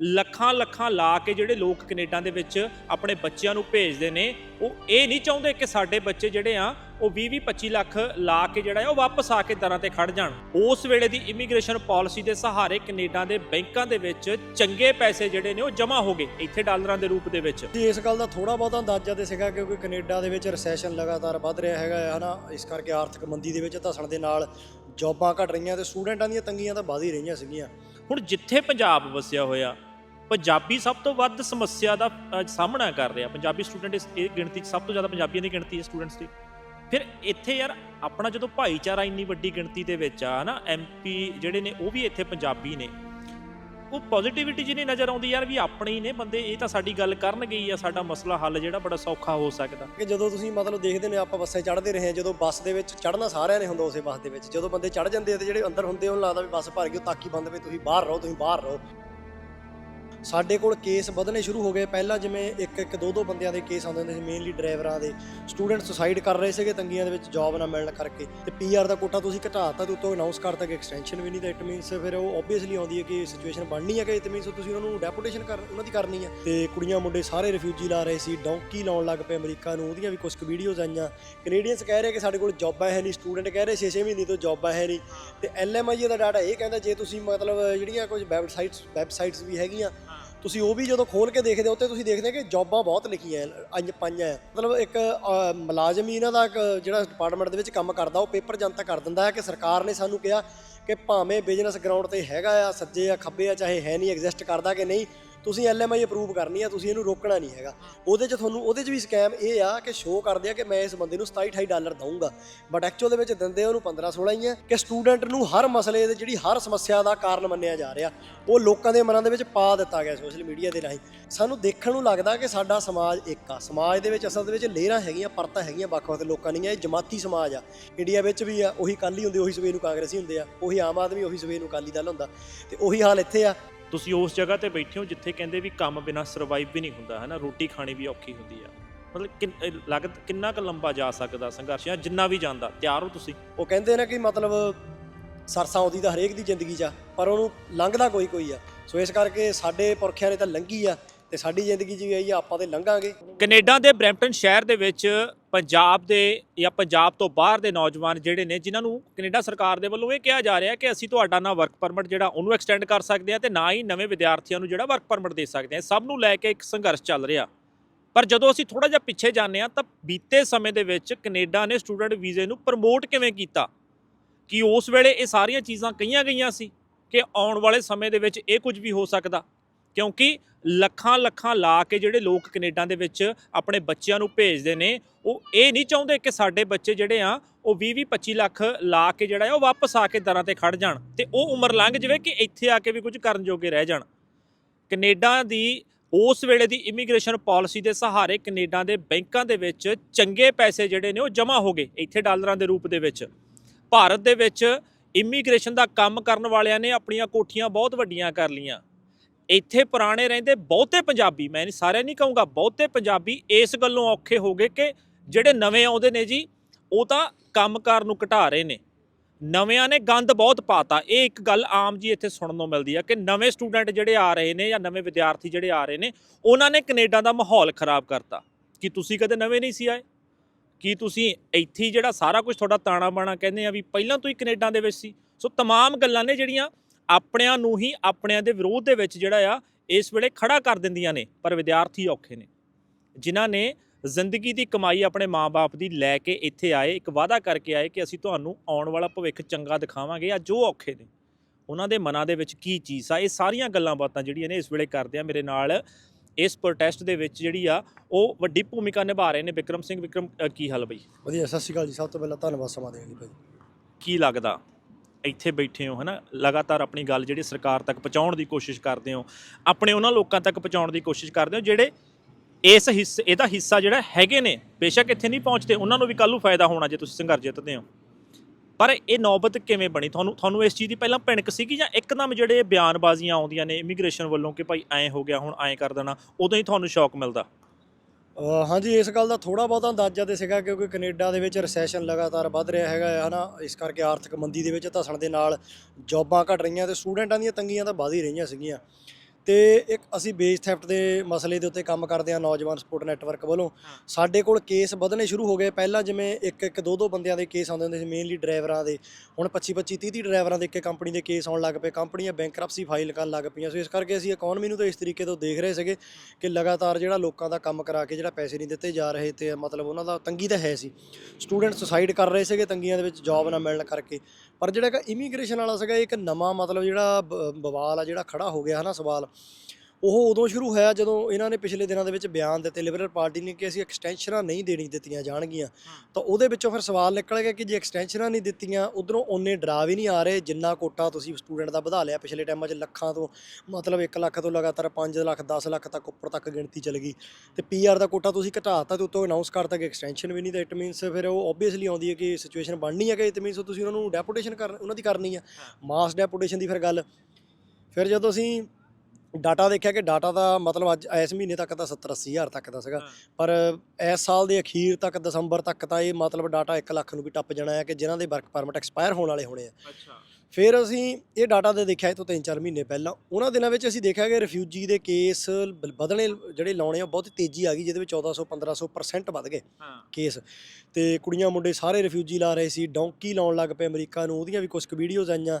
ਲੱਖਾਂ ਲੱਖਾਂ ਲਾ ਕੇ ਜਿਹੜੇ ਲੋਕ ਕੈਨੇਡਾ ਦੇ ਵਿੱਚ ਆਪਣੇ ਬੱਚਿਆਂ ਨੂੰ ਭੇਜਦੇ ਨੇ ਉਹ ਇਹ ਨਹੀਂ ਚਾਹੁੰਦੇ ਕਿ ਸਾਡੇ ਬੱਚੇ ਜਿਹੜੇ ਆ ਉਹ 20 20 25 ਲੱਖ ਲਾ ਕੇ ਜਿਹੜਾ ਹੈ ਉਹ ਵਾਪਸ ਆ ਕੇ ਦਰਾਂ ਤੇ ਖੜ ਜਾਣ। ਉਸ ਵੇਲੇ ਦੀ ਇਮੀਗ੍ਰੇਸ਼ਨ ਪਾਲਿਸੀ ਦੇ ਸਹਾਰੇ ਕੈਨੇਡਾ ਦੇ ਬੈਂਕਾਂ ਦੇ ਵਿੱਚ ਚੰਗੇ ਪੈਸੇ ਜਿਹੜੇ ਨੇ ਉਹ ਜਮ੍ਹਾਂ ਹੋ ਗਏ ਇੱਥੇ ਡਾਲਰਾਂ ਦੇ ਰੂਪ ਦੇ ਵਿੱਚ। ਇਸ ਗੱਲ ਦਾ ਥੋੜਾ ਬਹੁਤਾ ਅੰਦਾਜ਼ਾ ਤੇ ਸੀਗਾ ਕਿਉਂਕਿ ਕੈਨੇਡਾ ਦੇ ਵਿੱਚ ਰੈਸੈਸ਼ਨ ਲਗਾਤਾਰ ਵੱਧ ਰਿਹਾ ਹੈਗਾ ਹੈ ਹਨਾ। ਇਸ ਕਰਕੇ ਆਰਥਿਕ ਮੰਦੀ ਦੇ ਵਿੱਚ ਧਸਣ ਦੇ ਨਾਲ ਜੌਬਾਂ ਘਟ ਰਹੀਆਂ ਤੇ ਸਟੂਡੈਂਟਾਂ ਦੀਆਂ ਤੰਗੀਆਂ ਤਾਂ ਵਧ ਹੀ ਰਹੀਆਂ ਸੀਗੀਆਂ। ਹੁਣ ਜਿੱਥੇ ਪੰਜਾਬ ਵਸਿਆ ਹੋਇਆ ਪੰਜਾਬੀ ਸਭ ਤੋਂ ਵੱਧ ਸਮੱਸਿਆ ਦਾ ਅ, ਸਾਹਮਣਾ ਕਰ ਰਿਹਾ। ਪੰਜਾਬੀ ਸਟੂਡੈਂਟ ਇਸ ਇਹ ਗਿਣਤੀ 'ਚ ਸਭ ਤੋਂ ਜ਼ਿਆਦਾ ਪੰਜਾਬੀਆਂ ਦੀ ਗਿਣਤੀ ਹੈ ਸਟੂਡੈਂਟਸ ਦੀ। ਫਿਰ ਇੱਥੇ ਯਾਰ ਆਪਣਾ ਜਦੋਂ ਭਾਈਚਾਰਾ ਇੰਨੀ ਵੱਡੀ ਗਿਣਤੀ ਦੇ ਵਿੱਚ ਆ ਨਾ ਐਮਪੀ ਜਿਹੜੇ ਨੇ ਉਹ ਵੀ ਇੱਥੇ ਪੰਜਾਬੀ ਨੇ। ਉਹ ਪੋਜ਼ਿਟਿਵਿਟੀ ਜੀ ਨਹੀਂ ਨਜ਼ਰ ਆਉਂਦੀ ਯਾਰ ਵੀ ਆਪਣੇ ਹੀ ਨੇ ਬੰਦੇ ਇਹ ਤਾਂ ਸਾਡੀ ਗੱਲ ਕਰਨਗੇ ਹੀ ਆ ਸਾਡਾ ਮਸਲਾ ਹੱਲ ਜਿਹੜਾ ਬੜਾ ਸੌਖਾ ਹੋ ਸਕਦਾ। ਕਿ ਜਦੋਂ ਤੁਸੀਂ ਮਤਲਬ ਦੇਖਦੇ ਨੇ ਆਪਾਂ ਬੱਸੇ ਚੜ੍ਹਦੇ ਰਹੇ ਹਾਂ ਜਦੋਂ ਬੱਸ ਦੇ ਵਿੱਚ ਚੜ੍ਹਨਾ ਸਾਰਿਆਂ ਨੇ ਹੁੰਦਾ ਉਸੇ ਬੱਸ ਦੇ ਵਿੱਚ। ਜਦੋਂ ਬੰਦੇ ਚੜ੍ਹ ਜਾਂਦੇ ਆ ਤੇ ਜਿਹੜੇ ਅੰਦਰ ਹੁੰਦੇ ਉਹਨੂੰ ਲੱਗਦਾ ਵੀ ਬੱਸ ਭਰ ਗਈ ਉਹ ਤਾਕੀ ਬੰਦ ਵੀ ਤੁਸੀਂ ਬਾਹਰ ਰਹੋ ਤੁਸੀਂ ਬਾਹਰ ਰਹੋ। ਸਾਡੇ ਕੋਲ ਕੇਸ ਵਧਣੇ ਸ਼ੁਰੂ ਹੋ ਗਏ। ਪਹਿਲਾਂ ਜਿਵੇਂ ਇੱਕ ਇੱਕ, ਦੋ ਦੋ ਬੰਦਿਆਂ ਦੇ ਕੇਸ ਆਉਂਦੇ ਹੁੰਦੇ ਸੀ ਮੇਨਲੀ ਡਰਾਈਵਰਾਂ ਦੇ। ਸਟੂਡੈਂਟ ਸੁਸਾਈਡ ਕਰ ਰਹੇ ਸੀਗੇ ਤੰਗੀਆਂ ਦੇ ਵਿੱਚ ਜੌਬ ਨਾ ਮਿਲਣ ਕਰਕੇ। ਤੇ ਪੀਆਰ ਦਾ ਕੋਟਾ ਤੁਸੀਂ ਘਟਾਤਾ ਤੇ ਉਤੋਂ ਅਨਾਉਂਸ ਕਰਤਾ ਕਿ ਐਕਸਟੈਂਸ਼ਨ ਵੀ ਨਹੀਂ, ਤਾਂ ਇਟ ਮੀਨਸ ਫਿਰ ਉਹ ਓਬਵੀਅਸਲੀ ਆਉਂਦੀ ਹੈ ਕਿ ਸਿਚੁਏਸ਼ਨ ਬਣਨੀ ਹੈ ਕਿ ਇਟ ਮੀਨਸ ਤੁਸੀਂ ਉਹਨਾਂ ਨੂੰ ਡੈਪੂਟੇਸ਼ਨ ਕਰ ਉਹਨਾਂ ਦੀ ਕਰਨੀ ਹੈ। ਤੇ ਕੁੜੀਆਂ ਮੁੰਡੇ ਸਾਰੇ ਰਿਫਿਊਜੀ ਲਾ ਰਹੇ ਸੀ ਡੌਂਕੀ ਲਾਉਣ ਲੱਗ ਪਏ ਅਮਰੀਕਾ ਨੂੰ। ਉਹਦੀਆਂ ਵੀ ਕੁਝ ਕੁ ਵੀਡੀਓਜ਼ ਆਈਆਂ। ਕੈਨੇਡੀਅਨਸ ਕਹਿ ਰਹੇ ਕਿ ਸਾਡੇ ਕੋਲ ਜੌਬਾਂ ਹੈ ਨਹੀਂ। ਸਟੂਡੈਂਟ ਕਹਿ ਰਹੇ 6-6 ਮਹੀਨੇ ਤੋਂ ਜੌਬਾਂ ਹੈ ਨਹੀਂ। ਤੇ ਐਲਐਮਆਈ ਦਾ ਡਾਟਾ ਇਹ ਕਹਿੰਦਾ, ਜੇ ਤੁਸੀਂ ਮਤਲਬ ਜਿਹੜੀਆਂ ਕੁਝ ਵੈਬਸਾਈਟਸ ਵੈਬਸਾਈਟਸ ਵੀ ਹੈਗੀਆਂ ਤੁਸੀਂ ਉਹ ਵੀ ਜਦੋਂ ਖੋਲ ਕੇ ਦੇਖਦੇ ਹੋ ਉੱਤੇ ਤੁਸੀਂ ਦੇਖਦੇ ਕਿ ਜੌਬਾਂ ਬਹੁਤ ਲਿਖੀਆਂ ਅੰਜ ਪਾਈਆਂ ਹੈ ਮਤਲਬ ਇੱਕ ਮੁਲਾਜ਼ਮ ਹੀ ਇਹਨਾਂ ਦਾ ਇੱਕ ਜਿਹੜਾ ਡਿਪਾਰਟਮੈਂਟ ਦੇ ਵਿੱਚ ਕੰਮ ਕਰਦਾ, ਉਹ ਪੇਪਰ ਜਨਤਕ ਕਰ ਦਿੰਦਾ ਹੈ ਕਿ ਸਰਕਾਰ ਨੇ ਸਾਨੂੰ ਕਿਹਾ ਕਿ ਭਾਵੇਂ ਬਿਜ਼ਨਸ ਗਰਾਊਂਡ ਤੇ ਹੈਗਾ ਆ, ਸੱਜੇ ਆ, ਖੱਬੇ ਆ, ਚਾਹੇ ਹੈ ਨਹੀਂ ਐਗਜ਼ਿਸਟ ਕਰਦਾ ਕਿ ਨਹੀਂ ਤੁਸੀਂ ਐਲਐਮਆਈ ਅਪਰੂਵ ਕਰਨੀ ਆ, ਤੁਸੀਂ ਇਹਨੂੰ ਰੋਕਣਾ ਨਹੀਂ ਹੈਗਾ। ਉਹਦੇ 'ਚ ਤੁਹਾਨੂੰ, ਉਹਦੇ 'ਚ ਵੀ ਸਕੈਮ ਇਹ ਆ ਕਿ ਸ਼ੋਅ ਕਰਦੇ ਆ ਕਿ ਮੈਂ ਇਸ ਬੰਦੇ ਨੂੰ 27 28 ਡਾਲਰ ਦਊਂਗਾ। ਬਟ ਐਕਚੁਅਲ ਦੇ ਵਿੱਚ ਦਿੰਦੇ ਉਹਨੂੰ 15 16 ਹੀ ਆ ਕਿ ਸਟੂਡੈਂਟ ਨੂੰ ਹਰ ਮਸਲੇ ਦੇ, ਜਿਹੜੀ ਹਰ ਸਮੱਸਿਆ ਦਾ ਕਾਰਨ ਮੰਨਿਆ ਜਾ ਰਿਹਾ, ਉਹ ਲੋਕਾਂ ਦੇ ਮਨਾਂ ਦੇ ਵਿੱਚ ਪਾ ਦਿੱਤਾ ਗਿਆ ਸੋਸ਼ਲ ਮੀਡੀਆ ਦੇ ਰਾਹੀਂ। ਸਾਨੂੰ ਦੇਖਣ ਨੂੰ ਲੱਗਦਾ ਕਿ ਸਾਡਾ ਸਮਾਜ ਇੱਕ ਆ। ਸਮਾਜ ਦੇ ਵਿੱਚ ਅਸਲ ਦੇ ਵਿੱਚ ਲੇਅਰਾਂ ਹੈਗੀਆਂ, ਪਰਤਾਂ ਹੈਗੀਆਂ ਵੱਖ-ਵੱਖ ਲੋਕਾਂ ਦੀਆਂ, ਇਹ ਜਮਾਤੀ ਸਮਾਜ ਆ। ਇੰਡੀਆ ਵਿੱਚ ਵੀ ਆ, ਉਹੀ ਕਾਲੀ ਹੁੰਦੇ, ਉਹੀ ਸਵੇਰ ਨੂੰ ਕਾਂਗਰਸੀ ਹੁੰਦੇ ਆ, ਉਹੀ ਆਮ ਆਦਮੀ, ਉਹੀ ਸਵੇਰ ਨੂੰ ਅਕਾਲੀ ਦਲ ਹੁੰਦਾ। ਤੇ ਉਹੀ ਹਾਲ ਇੱਥੇ ਆ। ਤੁਸੀਂ ਉਸ ਜਗ੍ਹਾ ਤੇ ਬੈਠੇ ਹੋ ਜਿੱਥੇ ਕਹਿੰਦੇ ਵੀ ਕੰਮ ਬਿਨਾ ਸਰਵਾਈਵ ਵੀ ਨਹੀਂ ਹੁੰਦਾ ਹੈ ਨਾ ਰੋਟੀ ਖਾਣੀ ਵੀ ਔਖੀ ਹੁੰਦੀ ਆ। ਮਤਲਬ ਲੱਗਦ ਕਿੰਨਾ ਕੁ ਲੰਬਾ ਜਾ ਸਕਦਾ ਸੰਘਰਸ਼ ਜਾਂ ਜਿੰਨਾ ਵੀ ਜਾਂਦਾ ਤਿਆਰ ਹੋ ਤੁਸੀਂ? ਉਹ ਕਹਿੰਦੇ ਨੇ ਕਿ ਮਤਲਬ ਸਰਸਾਂ ਆਉਂਦੀ ਤਾਂ ਹਰੇਕ ਦੀ ਜ਼ਿੰਦਗੀ 'ਚ ਆ ਪਰ ਉਹਨੂੰ ਲੰਘਦਾ ਕੋਈ ਕੋਈ ਆ। ਸੋ ਇਸ ਕਰਕੇ ਸਾਡੇ ਪੁਰਖਿਆਂ ਨੇ ਤਾਂ ਲੰਘੀ ਆ ਤੇ ਸਾਡੀ ਜ਼ਿੰਦਗੀ ਵੀ ਆਈ ਆ ਆਪਾਂ ਤੇ ਲੰਘਾਂਗੇ। ਕੈਨੇਡਾ ਦੇ ਬਰੈਂਪਟਨ ਸ਼ਹਿਰ ਦੇ ਵਿੱਚ ਪੰਜਾਬ ਦੇ ਜਾਂ ਪੰਜਾਬ ਤੋਂ ਬਾਹਰ ਦੇ ਨੌਜਵਾਨ ਜਿਹੜੇ ਨੇ, ਜਿਨ੍ਹਾਂ ਨੂੰ ਕੈਨੇਡਾ ਸਰਕਾਰ ਦੇ ਵੱਲੋਂ ਇਹ ਕਿਹਾ ਜਾ ਰਿਹਾ ਕਿ ਅਸੀਂ ਤੁਹਾਡਾ ਨਾ ਵਰਕ ਪਰਮਿਟ ਜਿਹੜਾ ਉਹਨੂੰ ਐਕਸਟੈਂਡ ਕਰ ਸਕਦੇ ਹਾਂ ਤੇ ਨਾ ਹੀ ਨਵੇਂ ਵਿਦਿਆਰਥੀਆਂ ਨੂੰ ਜਿਹੜਾ ਵਰਕ ਪਰਮਿਟ ਦੇ ਸਕਦੇ ਹਾਂ। ਸਭ ਨੂੰ ਲੈ ਕੇ ਇੱਕ ਸੰਘਰਸ਼ ਚੱਲ ਰਿਹਾ। ਪਰ ਜਦੋਂ ਅਸੀਂ ਥੋੜਾ ਜਿਹਾ ਪਿੱਛੇ ਜਾਂਦੇ ਹਾਂ, ਤਾਂ ਬੀਤੇ ਸਮੇਂ ਦੇ ਵਿੱਚ ਕੈਨੇਡਾ ਨੇ ਸਟੂਡੈਂਟ ਵੀਜ਼ੇ ਨੂੰ ਪ੍ਰਮੋਟ ਕਿਵੇਂ ਕੀਤਾ? ਕਿ ਉਸ ਵੇਲੇ ਇਹ ਸਾਰੀਆਂ ਚੀਜ਼ਾਂ ਕਹੀਆਂ ਗਈਆਂ ਸੀ ਕਿ ਆਉਣ ਵਾਲੇ ਸਮੇਂ ਦੇ ਵਿੱਚ ਇਹ ਕੁਝ ਵੀ ਹੋ ਸਕਦਾ? ਕਿਉਂਕਿ ਲੱਖਾਂ ਲੱਖਾਂ ਲਾ ਕੇ ਜਿਹੜੇ ਲੋਕ ਕੈਨੇਡਾ ਦੇ ਵਿੱਚ ਆਪਣੇ ਬੱਚਿਆਂ ਨੂੰ ਭੇਜਦੇ ਨੇ, ਉਹ ਇਹ ਨਹੀਂ ਚਾਹੁੰਦੇ ਕਿ ਸਾਡੇ ਬੱਚੇ ਜਿਹੜੇ ਆ, ਉਹ 20 20 25 ਲੱਖ ਲਾ ਕੇ ਜਿਹੜਾ ਹੈ ਉਹ ਵਾਪਸ ਆ ਕੇ ਦਰਾਂ ਤੇ ਖੜ ਜਾਣ ਤੇ ਉਹ ਉਮਰ ਲੰਘ ਜਾਵੇ ਕਿ ਇੱਥੇ ਆ ਕੇ ਵੀ ਕੁਝ ਕਰਨ ਜੋਗੇ ਰਹਿ ਜਾਣ। ਕੈਨੇਡਾ ਦੀ ਉਸ ਵੇਲੇ ਦੀ ਇਮੀਗ੍ਰੇਸ਼ਨ ਪਾਲਿਸੀ ਦੇ ਸਹਾਰੇ ਕੈਨੇਡਾ ਦੇ ਬੈਂਕਾਂ ਦੇ ਵਿੱਚ ਚੰਗੇ ਪੈਸੇ ਜਿਹੜੇ ਨੇ ਉਹ ਜਮ੍ਹਾਂ ਹੋ ਗਏ ਇੱਥੇ ਡਾਲਰਾਂ ਦੇ ਰੂਪ ਦੇ ਵਿੱਚ। ਭਾਰਤ ਦੇ ਵਿੱਚ ਇਮੀਗ੍ਰੇਸ਼ਨ ਦਾ ਕੰਮ ਕਰਨ ਵਾਲਿਆਂ ਨੇ ਆਪਣੀਆਂ ਕੋਠੀਆਂ ਬਹੁਤ ਵੱਡੀਆਂ ਕਰ ਲੀਆਂ ਇੱਥੇ ਪੁਰਾਣੇ ਰਹਿੰਦੇ ਬਹੁਤੇ ਪੰਜਾਬੀ ਮੈਂ ਨਹੀਂ ਸਾਰਿਆਂ ਨਹੀਂ ਕਹੂੰਗਾ ਬਹੁਤੇ ਪੰਜਾਬੀ ਇਸ ਗੱਲੋਂ ਔਖੇ ਹੋ ਗਏ ਕਿ ਜਿਹੜੇ ਨਵੇਂ ਆਉਂਦੇ ਨੇ ਜੀ ਉਹ ਤਾਂ ਕੰਮਕਾਰ ਨੂੰ ਘਟਾ ਰਹੇ ਨੇ ਨਵਿਆਂ ਨੇ ਗੰਦ ਬਹੁਤ ਪਾਤਾ ਇਹ ਇੱਕ ਗੱਲ ਆਮ ਜੀ ਇੱਥੇ ਸੁਣਨ ਨੂੰ ਮਿਲਦੀ ਆ ਕਿ ਨਵੇਂ ਸਟੂਡੈਂਟ ਜਿਹੜੇ ਆ ਰਹੇ ਨੇ ਜਾਂ ਨਵੇਂ ਵਿਦਿਆਰਥੀ ਜਿਹੜੇ ਆ ਰਹੇ ਨੇ ਉਹਨਾਂ ਨੇ ਕੈਨੇਡਾ ਦਾ ਮਾਹੌਲ ਖਰਾਬ ਕਰਤਾ ਕਿ ਤੁਸੀਂ ਕਦੇ ਨਵੇਂ ਨਹੀਂ ਸੀ ਆਏ ਕੀ ਤੁਸੀਂ ਇੱਥੇ ਹੀ ਜਿਹੜਾ ਸਾਰਾ ਕੁਝ ਤੁਹਾਡਾ ਤਾਣਾ ਬਾਣਾ ਕਹਿੰਦੇ ਆ ਵੀ ਪਹਿਲਾਂ ਤੋਂ ਹੀ ਕੈਨੇਡਾ ਦੇ ਵਿੱਚ ਸੀ ਸੋ तमाम ਗੱਲਾਂ ਨੇ ਜਿਹੜੀਆਂ ਆਪਣਿਆਂ ਨੂੰ ਹੀ ਆਪਣਿਆਂ ਦੇ ਵਿਰੋਧ ਦੇ ਵਿੱਚ ਜਿਹੜਾ ਆ ਇਸ ਵੇਲੇ ਖੜਾ ਕਰ ਦਿੰਦੀਆਂ ਨੇ ਪਰ ਵਿਦਿਆਰਥੀ ਔਖੇ ਨੇ। ਜਿਨ੍ਹਾਂ ਨੇ ਜ਼ਿੰਦਗੀ ਦੀ ਕਮਾਈ ਆਪਣੇ ਮਾਪੇ ਦੀ ਲੈ ਕੇ ਇੱਥੇ ਆਏ ਇੱਕ ਵਾਅਦਾ ਕਰਕੇ ਆਏ ਕਿ ਅਸੀਂ ਤੁਹਾਨੂੰ ਆਉਣ ਵਾਲਾ ਭਵਿੱਖ ਚੰਗਾ ਦਿਖਾਵਾਂਗੇ ਆ ਜੋ ਔਖੇ ਨੇ। ਉਹਨਾਂ ਦੇ ਮਨਾਂ ਦੇ ਵਿੱਚ ਕੀ ਚੀਜ਼ ਆ? ਇਹ ਸਾਰੀਆਂ ਗੱਲਾਂ ਬਾਤਾਂ ਜਿਹੜੀਆਂ ਨੇ ਇਸ ਵੇਲੇ ਕਰਦੇ ਆ ਮੇਰੇ ਨਾਲ। ਇਸ ਪ੍ਰੋਟੈਸਟ ਦੇ ਵਿੱਚ ਜਿਹੜੀ ਆ ਉਹ ਵੱਡੀ ਭੂਮਿਕਾ ਨਿਭਾ ਰਹੇ ਨੇ ਵਿਕਰਮ ਸਿੰਘ। ਵਿਕਰਮ ਅ, ਕੀ ਹਾਲ ਬਈ? ਵਧੀਆ ਸਤਿ ਸ਼੍ਰੀ ਅਕਾਲ ਜੀ। ਸਭ ਤੋਂ ਪਹਿਲਾਂ ਧੰਨਵਾਦ ਸਮਾਂ ਦੇਣ ਲਈ ਭਾਈ। ਕੀ ਲੱਗਦਾ? ਇੱਥੇ ਬੈਠੇ ਹੋ, ਹਨਾ? ਲਗਾਤਾਰ ਆਪਣੀ ਗੱਲ ਜਿਹੜੀ ਸਰਕਾਰ ਤੱਕ ਪਹੁੰਚਾਉਣ ਦੀ ਕੋਸ਼ਿਸ਼ ਕਰਦੇ ਹੋ, ਆਪਣੇ ਉਹਨਾਂ ਲੋਕਾਂ ਤੱਕ ਪਹੁੰਚਾਉਣ ਦੀ ਕੋਸ਼ਿਸ਼ ਕਰਦੇ ਹੋ, ਜਿਹੜੇ ਇਸ ਹਿੱਸੇ, ਇਹਦਾ ਹਿੱਸਾ ਜਿਹੜਾ ਹੈਗੇ ਨੇ, ਬੇਸ਼ੱਕ ਇੱਥੇ ਨਹੀਂ ਪਹੁੰਚਦੇ, ਉਹਨਾਂ ਨੂੰ ਵੀ ਕੱਲ੍ਹ ਨੂੰ ਫਾਇਦਾ ਹੋਣਾ ਜੇ ਤੁਸੀਂ ਸੰਘਰਸ਼ ਜਿੱਤਦੇ ਹੋ। ਪਰ ਇਹ ਨੌਬਤ ਕਿਵੇਂ ਬਣੀ? ਤੁਹਾਨੂੰ ਤੁਹਾਨੂੰ ਇਸ ਚੀਜ਼ ਦੀ ਪਹਿਲਾਂ ਭਿਣਕ ਸੀਗੀ ਜਾਂ ਇੱਕਦਮ ਜਿਹੜੇ ਬਿਆਨਬਾਜ਼ੀਆਂ ਆਉਂਦੀਆਂ ਨੇ ਇਮੀਗ੍ਰੇਸ਼ਨ ਵੱਲੋਂ ਕਿ ਭਾਈ ਐਂ ਹੋ ਗਿਆ, ਹੁਣ ਐਂ ਕਰ ਦੇਣਾ, ਉਦੋਂ ਹੀ ਤੁਹਾਨੂੰ ਸ਼ੌਕ ਮਿਲਦਾ? ਹਾਂਜੀ, ਇਸ ਗੱਲ ਦਾ ਥੋੜਾ ਬਹੁਤਾ ਅੰਦਾਜ਼ਾ ਤੇ ਸੀਗਾ ਕਿਉਂਕਿ ਕੈਨੇਡਾ ਦੇ ਵਿੱਚ ਰੈਸੈਸ਼ਨ ਲਗਾਤਾਰ ਵੱਧ ਰਿਹਾ ਹੈਗਾ ਹੈ, ਹਨਾ। ਇਸ ਕਰਕੇ ਆਰਥਿਕ ਮੰਦੀ ਦੇ ਵਿੱਚ ਧਸਣ ਦੇ ਨਾਲ ਜੌਬਾਂ ਘਟ ਰਹੀਆਂ ਤੇ ਸਟੂਡੈਂਟਾਂ ਦੀਆਂ ਤੰਗੀਆਂ ਤਾਂ ਵੱਧ ਹੀ ਰਹੀਆਂ ਸੀਗੀਆਂ। ਤੇ ਇੱਕ ਅਸੀਂ ਬੇਸ ਥੈਫਟ ਦੇ ਮਸਲੇ ਦੇ ਉੱਤੇ ਕੰਮ ਕਰਦੇ ਹਾਂ ਨੌਜਵਾਨ ਸਪੋਰਟ ਨੈਟਵਰਕ ਵੱਲੋਂ। ਸਾਡੇ ਕੋਲ ਕੇਸ ਵਧਣੇ ਸ਼ੁਰੂ ਹੋ ਗਏ। ਪਹਿਲਾਂ ਜਿਵੇਂ ਇੱਕ ਇੱਕ ਦੋ ਦੋ ਬੰਦਿਆਂ ਦੇ ਕੇਸ ਆਉਂਦੇ ਹੁੰਦੇ ਸੀ ਮੇਨਲੀ ਡਰਾਈਵਰਾਂ ਦੇ। ਹੁਣ 25 25 30 30 ਡਰਾਈਵਰਾਂ ਦੇ ਇੱਕ ਕੰਪਨੀ ਦੇ ਕੇਸ ਆਉਣ ਲੱਗ ਪਏ। ਕੰਪਨੀਆਂ ਬੈਂਕਰਪਸੀ ਫਾਈਲ ਕਰਨ ਲੱਗ ਪਈਆਂ। ਸੋ ਇਸ ਕਰਕੇ ਅਸੀਂ ਇਕਨੋਮੀ ਨੂੰ ਤਾਂ ਇਸ ਤਰੀਕੇ ਤੋਂ ਦੇਖ ਰਹੇ ਸੀਗੇ ਕਿ ਲਗਾਤਾਰ ਜਿਹੜਾ ਲੋਕਾਂ ਦਾ ਕੰਮ ਕਰਾ ਕੇ ਜਿਹੜਾ ਪੈਸੇ ਨਹੀਂ ਦਿੱਤੇ ਜਾ ਰਹੇ ਤੇ ਮਤਲਬ ਉਹਨਾਂ ਦਾ ਤੰਗੀ ਤਾਂ ਹੈ ਸੀ। ਸਟੂਡੈਂਟ ਸੁਸਾਈਡ ਕਰ ਰਹੇ ਸੀਗੇ ਤੰਗੀਆਂ ਦੇ ਵਿੱਚ ਜੌਬ ਨਾ ਮਿਲਣ ਕਰਕੇ। ਪਰ ਜਿਹੜਾ ਕਿ ਇਮੀਗ੍ਰੇਸ਼ਨ ਵਾਲਾ ਸੀਗਾ ਇੱਕ ਨਵਾਂ ਮਤਲਬ ਜਿਹੜਾ ਬਵਾਲ ਆ ਜਿਹੜਾ ਖੜਾ ਹੋ ਗਿਆ ਹਨਾ ਸਵਾਲ ਉਹ ਉਦੋਂ ਸ਼ੁਰੂ ਹੋਇਆ ਜਦੋਂ ਇਹਨਾਂ ਨੇ ਪਿਛਲੇ ਦਿਨਾਂ ਦੇ ਵਿੱਚ ਬਿਆਨ ਦਿੱਤੇ ਲਿਬਰਲ ਪਾਰਟੀ ਨੇ ਕਿ ਅਸੀਂ ਐਕਸਟੈਂਸ਼ਨਾਂ ਨਹੀਂ ਦੇਣੀ ਦਿੱਤੀਆਂ ਜਾਣਗੀਆਂ। ਤਾਂ ਉਹਦੇ ਵਿੱਚੋਂ ਫਿਰ ਸਵਾਲ ਨਿਕਲ ਗਿਆ ਕਿ ਜੇ ਐਕਸਟੈਂਸ਼ਨਾਂ ਨਹੀਂ ਦਿੱਤੀਆਂ ਉਧਰੋਂ ਉਹਨੇ ਡਰਾ ਵੀ ਨਹੀਂ ਆ ਰਹੇ ਜਿੰਨਾ ਕੋਟਾ ਤੁਸੀਂ ਸਟੂਡੈਂਟ ਦਾ ਵਧਾ ਲਿਆ ਪਿਛਲੇ ਟਾਈਮਾਂ 'ਚ ਲੱਖਾਂ ਤੋਂ ਮਤਲਬ 1 ਲੱਖ ਤੋਂ ਲਗਾਤਾਰ 5 ਲੱਖ 10 ਲੱਖ ਤੱਕ ਉੱਪਰ ਤੱਕ ਗਿਣਤੀ ਚਲ ਗਈ। ਤੇ ਪੀਆਰ ਦਾ ਕੋਟਾ ਤੁਸੀਂ ਘਟਾਤਾ ਤੇ ਉੱਤੋਂ ਅਨਾਉਂਸ ਕਰਤਾ ਕਿ ਐਕਸਟੈਂਸ਼ਨ ਵੀ ਨਹੀਂ ਤਾਂ ਇਟ ਮੀਨਸ ਫਿਰ ਉਹ ਓਬਵੀਅਸਲੀ ਆਉਂਦੀ ਹੈ ਕਿ ਸਿਚੁਏਸ਼ਨ ਬਣਨੀ ਹੈ ਕਿ ਇਟ ਮੀਨਸ ਤੁਸੀਂ ਉਹਨਾਂ ਨੂੰ ਡੈਪੂਟੇਸ਼ਨ ਕਰ ਉਹਨਾਂ ਦੀ ਕਰਨੀ ਹੈ। ਮਾਸ ਡੈਪੂਟੇਸ਼ਨ ਦੀ ਫਿਰ ਗੱਲ। ਫਿਰ ਜਦੋਂ ਅਸੀਂ ਡਾਟਾ ਦੇਖਿਆ ਕਿ ਡਾਟਾ ਦਾ ਮਤਲਬ ਅੱਜ ਇਸ ਮਹੀਨੇ ਤੱਕ ਤਾਂ 70 80 ਹਜ਼ਾਰ ਤੱਕ ਦਾ ਸੀਗਾ। ਪਰ ਇਸ ਸਾਲ ਦੇ ਅਖੀਰ ਤੱਕ ਦਸੰਬਰ ਤੱਕ ਤਾਂ ਇਹ ਮਤਲਬ ਡਾਟਾ 1 ਲੱਖ ਨੂੰ ਵੀ ਟੱਪ ਜਾਣਾ ਹੈ ਕਿ ਜਿਨ੍ਹਾਂ ਦੇ ਵਰਕ ਪਰਮਿਟ ਐਕਸਪਾਇਰ ਹੋਣ ਵਾਲੇ ਹੋਣੇ ਆ। ਅੱਛਾ। ਫਿਰ ਅਸੀਂ ਇਹ ਡਾਟਾ ਦੇ ਦੇਖਿਆ ਇਹ ਤੋਂ 3-4 ਮਹੀਨੇ ਪਹਿਲਾਂ। ਉਹਨਾਂ ਦਿਨਾਂ ਵਿੱਚ ਅਸੀਂ ਦੇਖਿਆ ਕਿ ਰਿਫਿਊਜੀ ਦੇ ਕੇਸ ਵਧਣੇ ਜਿਹੜੇ ਲਾਉਣੇ ਆ ਬਹੁਤ ਤੇਜ਼ੀ ਆ ਗਈ ਜਿਹਦੇ ਵਿੱਚ 1400 1500% ਵੱਧ ਗਏ ਕੇਸ ਤੇ ਕੁੜੀਆਂ ਮੁੰਡੇ ਸਾਰੇ ਰਿਫਿਊਜੀ ਲਾ ਰਹੇ ਸੀ ਡੌਂਕੀ ਲਾਉਣ ਲੱਗ ਪਏ ਅਮਰੀਕਾ ਨੂੰ ਉਹਦੀਆਂ ਵੀ ਕੁਝ ਕੁ ਵੀਡੀਓਜ਼ ਆਈਆਂ।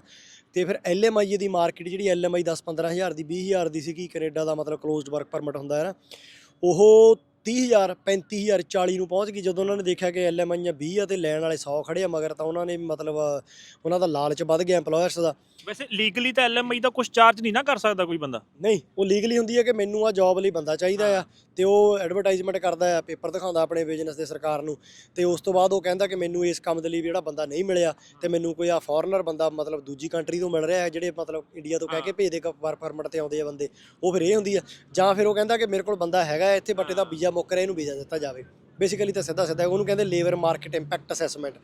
ਤੇ ਫਿਰ ਐਲਐਮਆਈ ਦੀ ਮਾਰਕੀਟ ਜਿਹੜੀ ਐਲਐਮਆਈ 10 15000 ਦੀ 20000 ਦੀ ਸੀਗੀ ਕੈਨੇਡਾ ਦਾ ਮਤਲਬ ਕਲੋਜ਼ਡ ਵਰਕ ਪਰਮਿਟ ਹੁੰਦਾ ਹੈ ਨਾ ਉਹ 30000 35000 40 ਨੂੰ ਪਹੁੰਚ ਗਈ। ਜਦੋਂ ਉਹਨਾਂ ਨੇ ਦੇਖਿਆ ਕਿ ਐਲਐਮਆਈਆਂ 20 ਆ ਤੇ ਲੈਣ ਵਾਲੇ 100 ਖੜੇ ਆ ਮਗਰ ਤਾਂ ਉਹਨਾਂ ਨੇ ਮਤਲਬ ਉਹਨਾਂ ਦਾ ਲਾਲਚ ਵੱਧ ਗਿਆ EMPLOYERS ਦਾ। ਵੈਸੇ ਲੀਗਲੀ ਤਾਂ ਐਲਐਮਆਈ ਦਾ ਕੁਝ ਚਾਰਜ ਨਹੀਂ ਨਾ ਕਰ ਸਕਦਾ ਕੋਈ ਬੰਦਾ। ਨਹੀਂ ਉਹ ਲੀਗਲੀ ਹੁੰਦੀ ਹੈ ਕਿ ਮੈਨੂੰ ਆ ਜੌਬ ਲਈ ਬੰਦਾ ਚਾਹੀਦਾ ਆ ਤੇ ਉਹ ਐਡਵਰਟਾਈਜ਼ਮੈਂਟ ਕਰਦਾ ਆ ਪੇਪਰ ਦਿਖਾਉਂਦਾ ਆਪਣੇ ਬਿਜ਼ਨਸ ਦੇ ਸਰਕਾਰ ਨੂੰ। ਤੇ ਉਸ ਤੋਂ ਬਾਅਦ ਉਹ ਕਹਿੰਦਾ ਕਿ ਮੈਨੂੰ ਇਸ ਕੰਮ ਦੇ ਲਈ ਜਿਹੜਾ ਬੰਦਾ ਨਹੀਂ ਮਿਲਿਆ ਤੇ ਮੈਨੂੰ ਕੋਈ ਆ ਫੋਰਨਰ ਬੰਦਾ ਮਤਲਬ ਦੂਜੀ ਕੰਟਰੀ ਤੋਂ ਮਿਲ ਰਿਹਾ ਹੈ ਜਿਹੜੇ ਮਤਲਬ ਇੰਡੀਆ ਤੋਂ ਕਹਿ ਕੇ ਭੇਜਦੇ ਵਰਕ ਪਰਮਿਟ ਤੇ ਆਉਂਦੇ ਆ ਬੰਦੇ। ਉਹ ਫਿਰ ਇਹ ਹੁੰਦੀ ਆ। ਜਾਂ ਫਿਰ ਉਹ ਕਹਿੰਦਾ ਕਿ ਮੇਰੇ ਕੋਲ ਬੰਦਾ ਹੈਗਾ ਇੱਥੇ ਬਟ ਇਹਦਾ ਵੀਜ਼ਾ ਮੁੱਕ ਰਿਹਾ, ਇਹਨੂੰ ਵੀਜ਼ਾ ਦਿੱਤਾ ਜਾਵੇ। ਬੇਸਿਕਲੀ ਤਾਂ ਸਿੱਧਾ ਸਿੱਧਾ ਉਹਨੂੰ ਕਹਿੰਦੇ labour market impact assessment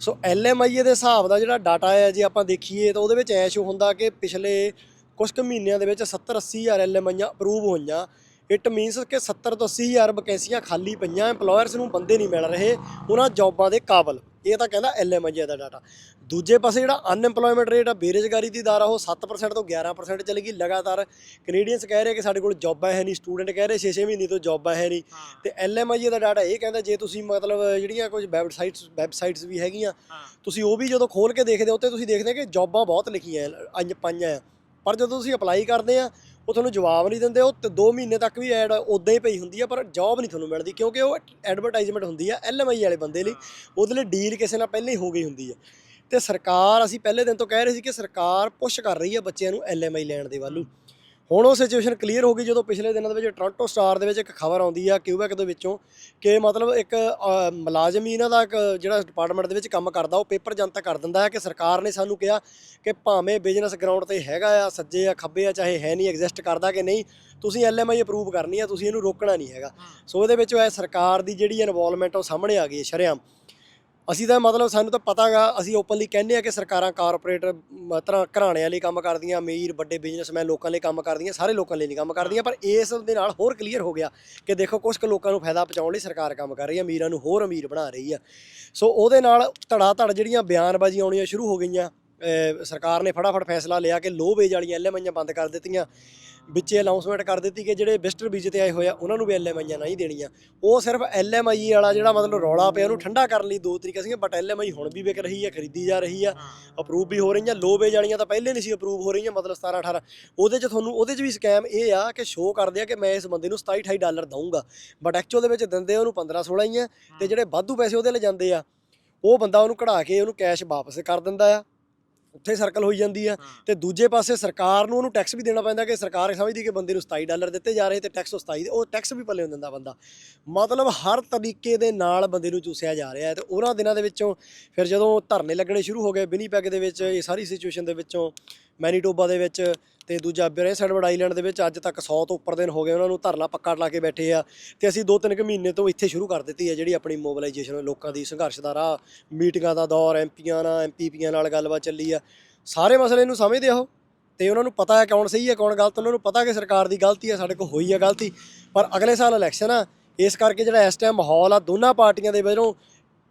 so LMI ਦੇ ਹਿਸਾਬ ਦਾ ਜਿਹੜਾ ਡਾਟਾ ਹੈ, ਜੇ ਆਪਾਂ ਦੇਖੀਏ ਤਾਂ ਉਹਦੇ ਵਿੱਚ ਐ ਸ਼ੋ ਹੁੰਦਾ ਕਿ ਪਿਛਲੇ ਕੁਝ ਕੁ ਮਹੀਨਿਆਂ ਦੇ ਵਿੱਚ 70 80 ਹਜ਼ਾਰ ਐਲਐਮਆਈਆਂ ਅਪਰੂਵ ਹੋਈਆਂ। ਇਟ ਮੀਨਸ ਕਿ 70 ਤੋਂ 80 ਹਜ਼ਾਰ ਵੈਕੈਂਸੀਆਂ ਖਾਲੀ ਪਈਆਂ, EMPLOYERS ਨੂੰ ਬੰਦੇ ਨਹੀਂ ਮਿਲ ਰਹੇ, ਉਹਨਾਂ ਜੌਬਾਂ ਦੇ ਕਾਬਲ। ਇਹ ਤਾਂ ਕਹਿੰਦਾ ਐਲਐਮਆਈ ਦਾ ਡਾਟਾ ਦੂਜੇ ਪਾਸੇ ਜਿਹੜਾ ਅਨਐਮਪਲੋਇਮੈਂਟ ਰੇਟ ਆ ਬੇਰੁਜ਼ਗਾਰੀ ਦੀ ਦਰ ਆ ਉਹ 7% ਤੋਂ 11% ਚਲੀ ਗਈ ਲਗਾਤਾਰ। ਕੈਨੇਡੀਅਨਸ ਕਹਿ ਰਹੇ ਕਿ ਸਾਡੇ ਕੋਲ ਜੌਬਾਂ ਹੈ ਨਹੀਂ ਸਟੂਡੈਂਟ ਕਹਿ ਰਹੇ 6-6 ਮਹੀਨੇ ਤੋਂ ਜੌਬਾਂ ਹੈ ਨਹੀਂ। ਤੇ ਐਲਐਮਆਈ ਦਾ ਡਾਟਾ ਇਹ ਕਹਿੰਦਾ ਜੇ ਤੁਸੀਂ ਮਤਲਬ ਜਿਹੜੀਆਂ ਕੁਝ ਵੈਬਸਾਈਟਸ ਵੈਬਸਾਈਟਸ ਵੀ ਹੈਗੀਆਂ ਤੁਸੀਂ ਉਹ ਵੀ ਜਦੋਂ ਖੋਲ ਕੇ ਦੇਖਦੇ ਹੋ ਤੇ ਤੁਸੀਂ ਦੇਖਦੇ ਕਿ ਜੌਬਾਂ ਬਹੁਤ ਲਿਖੀਆਂ ਪਾਈਆਂ ਆ ਪਰ ਜਦੋਂ ਤੁਸੀਂ ਅਪਲਾਈ ਕਰਦੇ ਆ ਉਹ ਤੁਹਾਨੂੰ ਜਵਾਬ ਨਹੀਂ ਦਿੰਦੇ ਉਹ 2 ਮਹੀਨੇ ਤੱਕ ਵੀ ਐਡ ਉਦਾਂ ਹੀ ਪਈ ਹੁੰਦੀ ਆ ਪਰ ਜੌਬ ਨਹੀਂ ਤੁਹਾਨੂੰ ਮਿਲਦੀ ਕਿਉਂਕਿ ਉਹ ਐਡਵਰਟਾਈਜ਼ਮੈਂਟ ਹੁੰਦੀ ਆ ਐਲਐਮਆਈ ਵਾਲੇ ਬੰਦੇ ਲਈ। ਉਹਦੇ ਲਈ ਡੀਲ ਕਿਸੇ ਨਾਲ ਪਹਿਲਾਂ ਹੀ ਹੋ ਗਈ ਹੁੰਦੀ ਆ। ਤੇ ਸਰਕਾਰ ਅਸੀਂ ਪਹਿਲੇ ਦਿਨ ਤੋਂ ਕਹਿ ਰਹੇ ਸੀ ਕਿ ਸਰਕਾਰ ਪੁਸ਼ ਕਰ ਰਹੀ ਆ ਬੱਚਿਆਂ ਨੂੰ ਐਲਐਮਆਈ ਲੈਣ ਦੇ ਵੱਲੋਂ। ਹੁਣ ਉਹ ਸਿਚੁਏਸ਼ਨ ਕਲੀਅਰ ਹੋ ਗਈ ਜਦੋਂ ਪਿਛਲੇ ਦਿਨਾਂ ਦੇ ਵਿੱਚ ਟੋਰਾਂਟੋ ਸਟਾਰ ਦੇ ਵਿੱਚ ਇੱਕ ਖਬਰ ਆਉਂਦੀ ਆ ਕਿਊਬੈਕ ਦੇ ਵਿੱਚੋਂ ਕਿ ਮਤਲਬ ਇੱਕ ਮੁਲਾਜ਼ਮ ਹੀ ਇਹਨਾਂ ਦਾ ਇੱਕ ਜਿਹੜਾ ਡਿਪਾਰਟਮੈਂਟ ਦੇ ਵਿੱਚ ਕੰਮ ਕਰਦਾ ਉਹ ਪੇਪਰ ਜਨਤਕ ਕਰ ਦਿੰਦਾ ਹੈ ਕਿ ਸਰਕਾਰ ਨੇ ਸਾਨੂੰ ਕਿਹਾ ਕਿ ਭਾਵੇਂ ਬਿਜ਼ਨਸ ਗਰਾਊਂਡ ਤੇ ਹੈਗਾ ਆ ਸੱਜੇ ਆ ਖੱਬੇ ਆ ਚਾਹੇ ਹੈ ਨਹੀਂ ਐਗਜ਼ਿਸਟ ਕਰਦਾ ਕਿ ਨਹੀਂ ਤੁਸੀਂ ਐਲਐਮਆਈ ਅਪਰੂਵ ਕਰਨੀ ਆ ਤੁਸੀਂ ਇਹਨੂੰ ਰੋਕਣਾ ਨਹੀਂ ਹੈਗਾ। ਸੋ ਇਹਦੇ ਵਿੱਚ ਇਹ ਸਰਕਾਰ ਦੀ ਜਿਹੜੀ ਇਨਵੋਲਵਮੈਂਟ ਉਹ ਸਾਹਮਣੇ ਆ ਗਈ ਹੈ ਸ਼ਰੇਆਮ। ਅਸੀਂ ਤਾਂ ਮਤਲਬ ਸਾਨੂੰ ਤਾਂ ਪਤਾਗਾ, ਅਸੀਂ ਓਪਨਲੀ ਕਹਿੰਦੇ ਆ ਕਿ ਸਰਕਾਰਾਂ ਕਾਰਪੋਰੇਟ ਤਰ੍ਹਾਂ ਘਰਾਣਿਆਂ ਲਈ ਕੰਮ ਕਰਦੀਆਂ, ਅਮੀਰ, ਵੱਡੇ ਬਿਜ਼ਨਸਮੈਨ ਲੋਕਾਂ ਲਈ ਕੰਮ ਕਰਦੀਆਂ, ਸਾਰੇ ਲੋਕਾਂ ਲਈ ਨਹੀਂ ਕੰਮ ਕਰਦੀਆਂ, ਪਰ ਇਸ ਦੇ ਨਾਲ ਹੋਰ ਕਲੀਅਰ ਹੋ ਗਿਆ ਕਿ ਦੇਖੋ ਕੁਝ ਕੁ ਲੋਕਾਂ ਨੂੰ ਫਾਇਦਾ ਪਹੁੰਚਾਉਣ ਲਈ ਸਰਕਾਰ ਕੰਮ ਕਰ ਰਹੀ ਹੈ ਅਮੀਰਾਂ ਨੂੰ ਹੋਰ ਅਮੀਰ ਬਣਾ ਰਹੀ ਆ। ਸੋ ਉਹਦੇ ਨਾਲ ਧੜਾ ਧੜ ਜਿਹੜੀਆਂ ਬਿਆਨਬਾਜ਼ੀ ਆਉਣੀਆਂ ਸ਼ੁਰੂ ਹੋ ਗਈਆਂ ਸਰਕਾਰ ਨੇ ਫਟਾਫਟ ਫੈਸਲਾ ਲਿਆ ਕਿ ਲੋ ਵੇਜ ਵਾਲੀਆਂ ਐਲਐਮਆਈਆਂ ਬੰਦ ਕਰ ਦਿੱਤੀਆਂ। ਵਿੱਚੇ ਅਨਾਉਂਸਮੈਂਟ ਕਰ ਦਿੱਤੀ ਕਿ ਜਿਹੜੇ ਵਿਜ਼ਟਰ ਵੀਜ਼ੇ ਤੇ ਆਏ ਹੋਏ ਆ ਉਹਨਾਂ ਨੂੰ ਵੀ ਐਲਐਮਆਈਆਂ ਨਹੀਂ ਦੇਣੀਆਂ। ਉਹ ਸਿਰਫ ਐਲਐਮਆਈ ਵਾਲਾ ਜਿਹੜਾ ਮਤਲਬ ਰੌਲਾ ਪਿਆ ਉਹਨੂੰ ਠੰਡਾ ਕਰਨ ਲਈ ਦੋ ਤਰੀਕੇ ਸੀਗੇ ਬਟ ਐਲਐਮਆਈ ਹੁਣ ਵੀ ਵਿਕ ਰਹੀ ਹੈ ਖਰੀਦੀ ਜਾ ਰਹੀ ਆ ਅਪਰੂਵ ਵੀ ਹੋ ਰਹੀਆਂ ਲੋ ਵੇਜ ਵਾਲੀਆਂ ਤਾਂ ਪਹਿਲੇ ਨਹੀਂ ਸੀ ਅਪਰੂਵ ਹੋ ਰਹੀਆਂ ਮਤਲਬ 17 18 ਉਹਦੇ 'ਚ ਤੁਹਾਨੂੰ ਉਹਦੇ 'ਚ ਵੀ ਸਕੈਮ ਇਹ ਆ ਕਿ ਸ਼ੋਅ ਕਰਦੇ ਆ ਕਿ ਮੈਂ ਇਸ ਬੰਦੇ ਨੂੰ 27 28 ਡਾਲਰ ਦਊਂਗਾ। ਬਟ ਐਕਚੁਅਲ ਦੇ ਵਿੱਚ ਦਿੰਦੇ ਉਹਨੂੰ 15 16 ਹੀ ਆ ਤੇ ਜਿਹੜੇ ਵਾਧੂ ਪੈਸੇ ਉਹਦੇ ਲੈ ਜਾਂਦੇ ਆ ਉਹ ਬੰਦਾ ਉਹਨੂੰ ਕਢਾ ਕੇ ਉਹਨੂੰ ਕੈਸ਼ ਵਾਪਸ ਕਰ ਦਿੰਦਾ ਆ। ਉੱਥੇ ਸਰਕਲ ਹੋਈ ਜਾਂਦੀ ਆ ਤੇ ਦੂਜੇ ਪਾਸੇ ਸਰਕਾਰ ਨੂੰ ਉਹਨੂੰ ਟੈਕਸ ਵੀ ਦੇਣਾ ਪੈਂਦਾ ਕਿ ਸਰਕਾਰ ਸਮਝਦੀ ਕਿ ਬੰਦੇ ਨੂੰ 27 ਡਾਲਰ ਦਿੱਤੇ ਜਾ ਰਹੇ ਤੇ ਟੈਕਸ 27 ਦੇ ਉਹ ਟੈਕਸ ਵੀ ਪੱਲੇ ਦਿੰਦਾ ਬੰਦਾ। ਮਤਲਬ ਹਰ ਤਰੀਕੇ ਦੇ ਨਾਲ ਬੰਦੇ ਨੂੰ ਚੂਸਿਆ ਜਾ ਰਿਹਾ ਹੈ ਤੇ ਉਹਨਾਂ ਦਿਨਾਂ ਦੇ ਵਿੱਚੋਂ ਫਿਰ ਜਦੋਂ ਧਰਨੇ ਲੱਗਣੇ ਸ਼ੁਰੂ ਹੋ ਗਏ ਵਿਨੀਪੈਗ ਦੇ ਵਿੱਚ ਇਹ ਸਾਰੀ ਸਿਚੁਏਸ਼ਨ ਦੇ ਵਿੱਚੋਂ ਮੈਨੀਟੋਬਾ ਦੇ ਵਿੱਚ ਤੇ ਦੂਜਾ ਬ੍ਰੇਸ ਐਡਵਰਡ ਆਈਲੈਂਡ ਦੇ ਵਿੱਚ ਅੱਜ ਤੱਕ 100 ਤੋਂ ਉੱਪਰ ਦਿਨ ਹੋ ਗਏ, ਉਹਨਾਂ ਨੂੰ ਧਰਨਾ ਪੱਕਾ ਲਾ ਕੇ ਬੈਠੇ ਆ ਤੇ ਅਸੀਂ ਦੋ ਤਿੰਨ ਕੁ ਮਹੀਨੇ ਤੋਂ ਇੱਥੇ ਸ਼ੁਰੂ ਕਰ ਦਿੱਤੀ ਹੈ ਜਿਹੜੀ ਆਪਣੀ ਮੋਬਿਲਾਈਜੇਸ਼ਨ ਲੋਕਾਂ ਦੀ ਸੰਘਰਸ਼ ਦਾ ਰਾਹ, ਮੀਟਿੰਗਾਂ ਦਾ ਦੌਰ ਐਮਪੀਆਂ ਨਾਲ ਐਮਪੀਪੀਆਂ ਨਾਲ ਗੱਲਬਾਤ ਚੱਲੀ ਆ। ਸਾਰੇ ਮਸਲੇ ਨੂੰ ਸਮਝਦੇ ਆ ਉਹ ਤੇ ਉਹਨਾਂ ਨੂੰ ਪਤਾ ਹੈ ਕੌਣ ਸਹੀ ਹੈ, ਕੌਣ ਗਲਤ, ਉਹਨਾਂ ਨੂੰ ਪਤਾ ਕਿ ਸਰਕਾਰ ਦੀ ਗਲਤੀ ਹੈ, ਸਾਡੇ ਕੋਲ ਹੋਈ ਹੈ ਗਲਤੀ, ਪਰ ਅਗਲੇ ਸਾਲ ਇਲੈਕਸ਼ਨ ਆ, ਇਸ ਕਰਕੇ ਜਿਹੜਾ ਇਸ ਟਾਈਮ ਮਾਹੌਲ ਆ, ਦੋਨਾਂ ਪਾਰਟੀਆਂ ਦੇ ਵੱਲੋਂ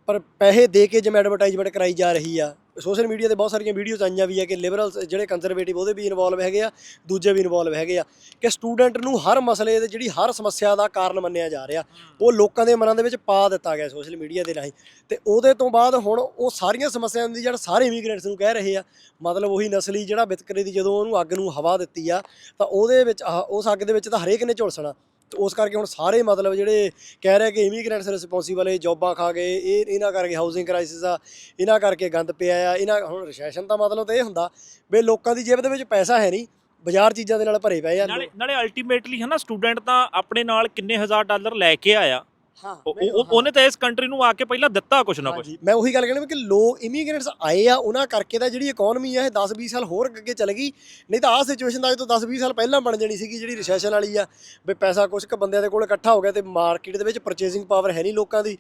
ਪਰ ਪੈਸੇ ਦੇ ਕੇ ਜਿਵੇਂ ਐਡਵਰਟਾਈਜ਼ਮੈਂਟ ਕਰਾਈ ਜਾ ਰਹੀ ਆ ਸੋਸ਼ਲ ਮੀਡੀਆ ਤੇ ਬਹੁਤ ਸਾਰੀਆਂ ਵੀਡੀਓਜ਼ ਆਈਆਂ ਵੀ ਆ ਕਿ ਲਿਬਰਲ ਜਿਹੜੇ ਕੰਜ਼ਰਵੇਟਿਵ ਉਹਦੇ ਵੀ ਇਨਵੋਲਵ ਹੈਗੇ ਆ, ਦੂਜੇ ਵੀ ਇਨਵੋਲਵ ਹੈਗੇ ਆ ਕਿ ਸਟੂਡੈਂਟ ਨੂੰ ਹਰ ਮਸਲੇ ਦੇ ਜਿਹੜੀ ਹਰ ਸਮੱਸਿਆ ਦਾ ਕਾਰਨ ਮੰਨਿਆ ਜਾ ਰਿਹਾ, ਉਹ ਲੋਕਾਂ ਦੇ ਮਨਾਂ ਦੇ ਵਿੱਚ ਪਾ ਦਿੱਤਾ ਗਿਆ ਸੋਸ਼ਲ ਮੀਡੀਆ ਦੇ ਰਾਹੀਂ ਤੇ ਉਹਦੇ ਤੋਂ ਬਾਅਦ ਹੁਣ ਉਹ ਸਾਰੀਆਂ ਸਮੱਸਿਆਵਾਂ ਦੀ ਜਿਹੜਾ ਸਾਰੇ ਇਮੀਗ੍ਰੈਂਟਸ ਨੂੰ ਕਹਿ ਰਹੇ ਆ, ਮਤਲਬ ਉਹੀ ਨਸਲੀ ਜਿਹੜਾ ਵਿਤਕਰੇ ਦੀ ਜਦੋਂ ਉਹਨੂੰ ਅੱਗ ਨੂੰ ਹਵਾ ਦਿੱਤੀ ਆ, ਤਾਂ ਉਹਦੇ ਵਿੱਚ ਆਹ- ਉਸ ਅੱਗ ਦੇ ਵਿੱਚ ਤਾਂ ਹਰੇਕ ਨੇ ਝੁਲਸਣਾ। ਉਸ ਕਰਕੇ ਹੁਣ ਸਾਰੇ ਮਤਲਬ ਜਿਹੜੇ ਕਹਿ ਰਹੇ ਕਿ ਇਮੀਗ੍ਰੈਂਟਸ ਰਿਸਪੌਂਸੀਬਲ ਹੈ ਜੌਬਾਂ ਖਾ ਗਏ ਇਹ ਇਹਨਾਂ ਕਰਕੇ ਹਾਊਸਿੰਗ ਕ੍ਰਾਈਸਿਸ ਆ, ਇਹਨਾਂ ਕਰਕੇ ਗੰਦ ਪਿਆ ਆ, ਇਹਨਾਂ ਹੁਣ ਰਿਸੈਸ਼ਨ ਦਾ ਮਤਲਬ ਤਾਂ ਇਹ ਹੁੰਦਾ ਵੀ ਲੋਕਾਂ ਦੀ ਜੇਬ ਦੇ ਵਿੱਚ ਪੈਸਾ ਹੈ ਨਹੀਂ, ਬਾਜ਼ਾਰ ਚੀਜ਼ਾਂ ਦੇ ਨਾਲ ਭਰੇ ਪਏ ਆ। ਨਾਲੇ ਨਾਲੇ ਅਲਟੀਮੇਟਲੀ ਹਨਾ ਸਟੂਡੈਂਟ ਤਾਂ ਆਪਣੇ ਨਾਲ ਕਿੰਨੇ ਹਜ਼ਾਰ ਡਾਲਰ ਲੈ ਕੇ ਆਇਆ। ਹਾਂ ਉਹ- ਉਹ- ਉਹਨੇ ਤਾਂ ਇਸ ਕੰਟਰੀ ਨੂੰ ਆ ਕੇ ਪਹਿਲਾਂ ਦਿੱਤਾ ਕੁਛ ਨਾ ਕੁਛ। ਹਾਂਜੀ ਮੈਂ ਉਹੀ ਗੱਲ ਕਹਿਣਾ ਕਿ ਲੋਕ ਇਮੀਗ੍ਰੈਂਟਸ ਆਏ ਆ ਉਹਨਾਂ ਕਰਕੇ ਤਾਂ ਜਿਹੜੀ ਇਕਨੋਮੀ ਆ ਇਹ 10-20 ਸਾਲ ਹੋਰ ਅੱਗੇ ਚੱਲ ਗਈ। ਨਹੀਂ ਤਾਂ ਆਹ ਸਿਚੁਏਸ਼ਨ ਦਾ ਅੱਜ ਤੋਂ 10-20 ਸਾਲ ਪਹਿਲਾਂ ਬਣ ਜਾਣੀ ਸੀਗੀ ਜਿਹੜੀ ਰਿਸੈਸ਼ਨ ਵਾਲੀ ਆ ਵੀ ਪੈਸਾ ਕੁਝ ਕੁ ਬੰਦਿਆਂ ਦੇ ਕੋਲ ਇਕੱਠਾ ਹੋ ਗਿਆ ਤੇ ਮਾਰਕੀਟ ਦੇ ਵਿੱਚ ਪਰਚੇਸਿੰਗ ਪਾਵਰ ਹੈ ਨਹੀਂ ਲੋਕਾਂ ਦੀ।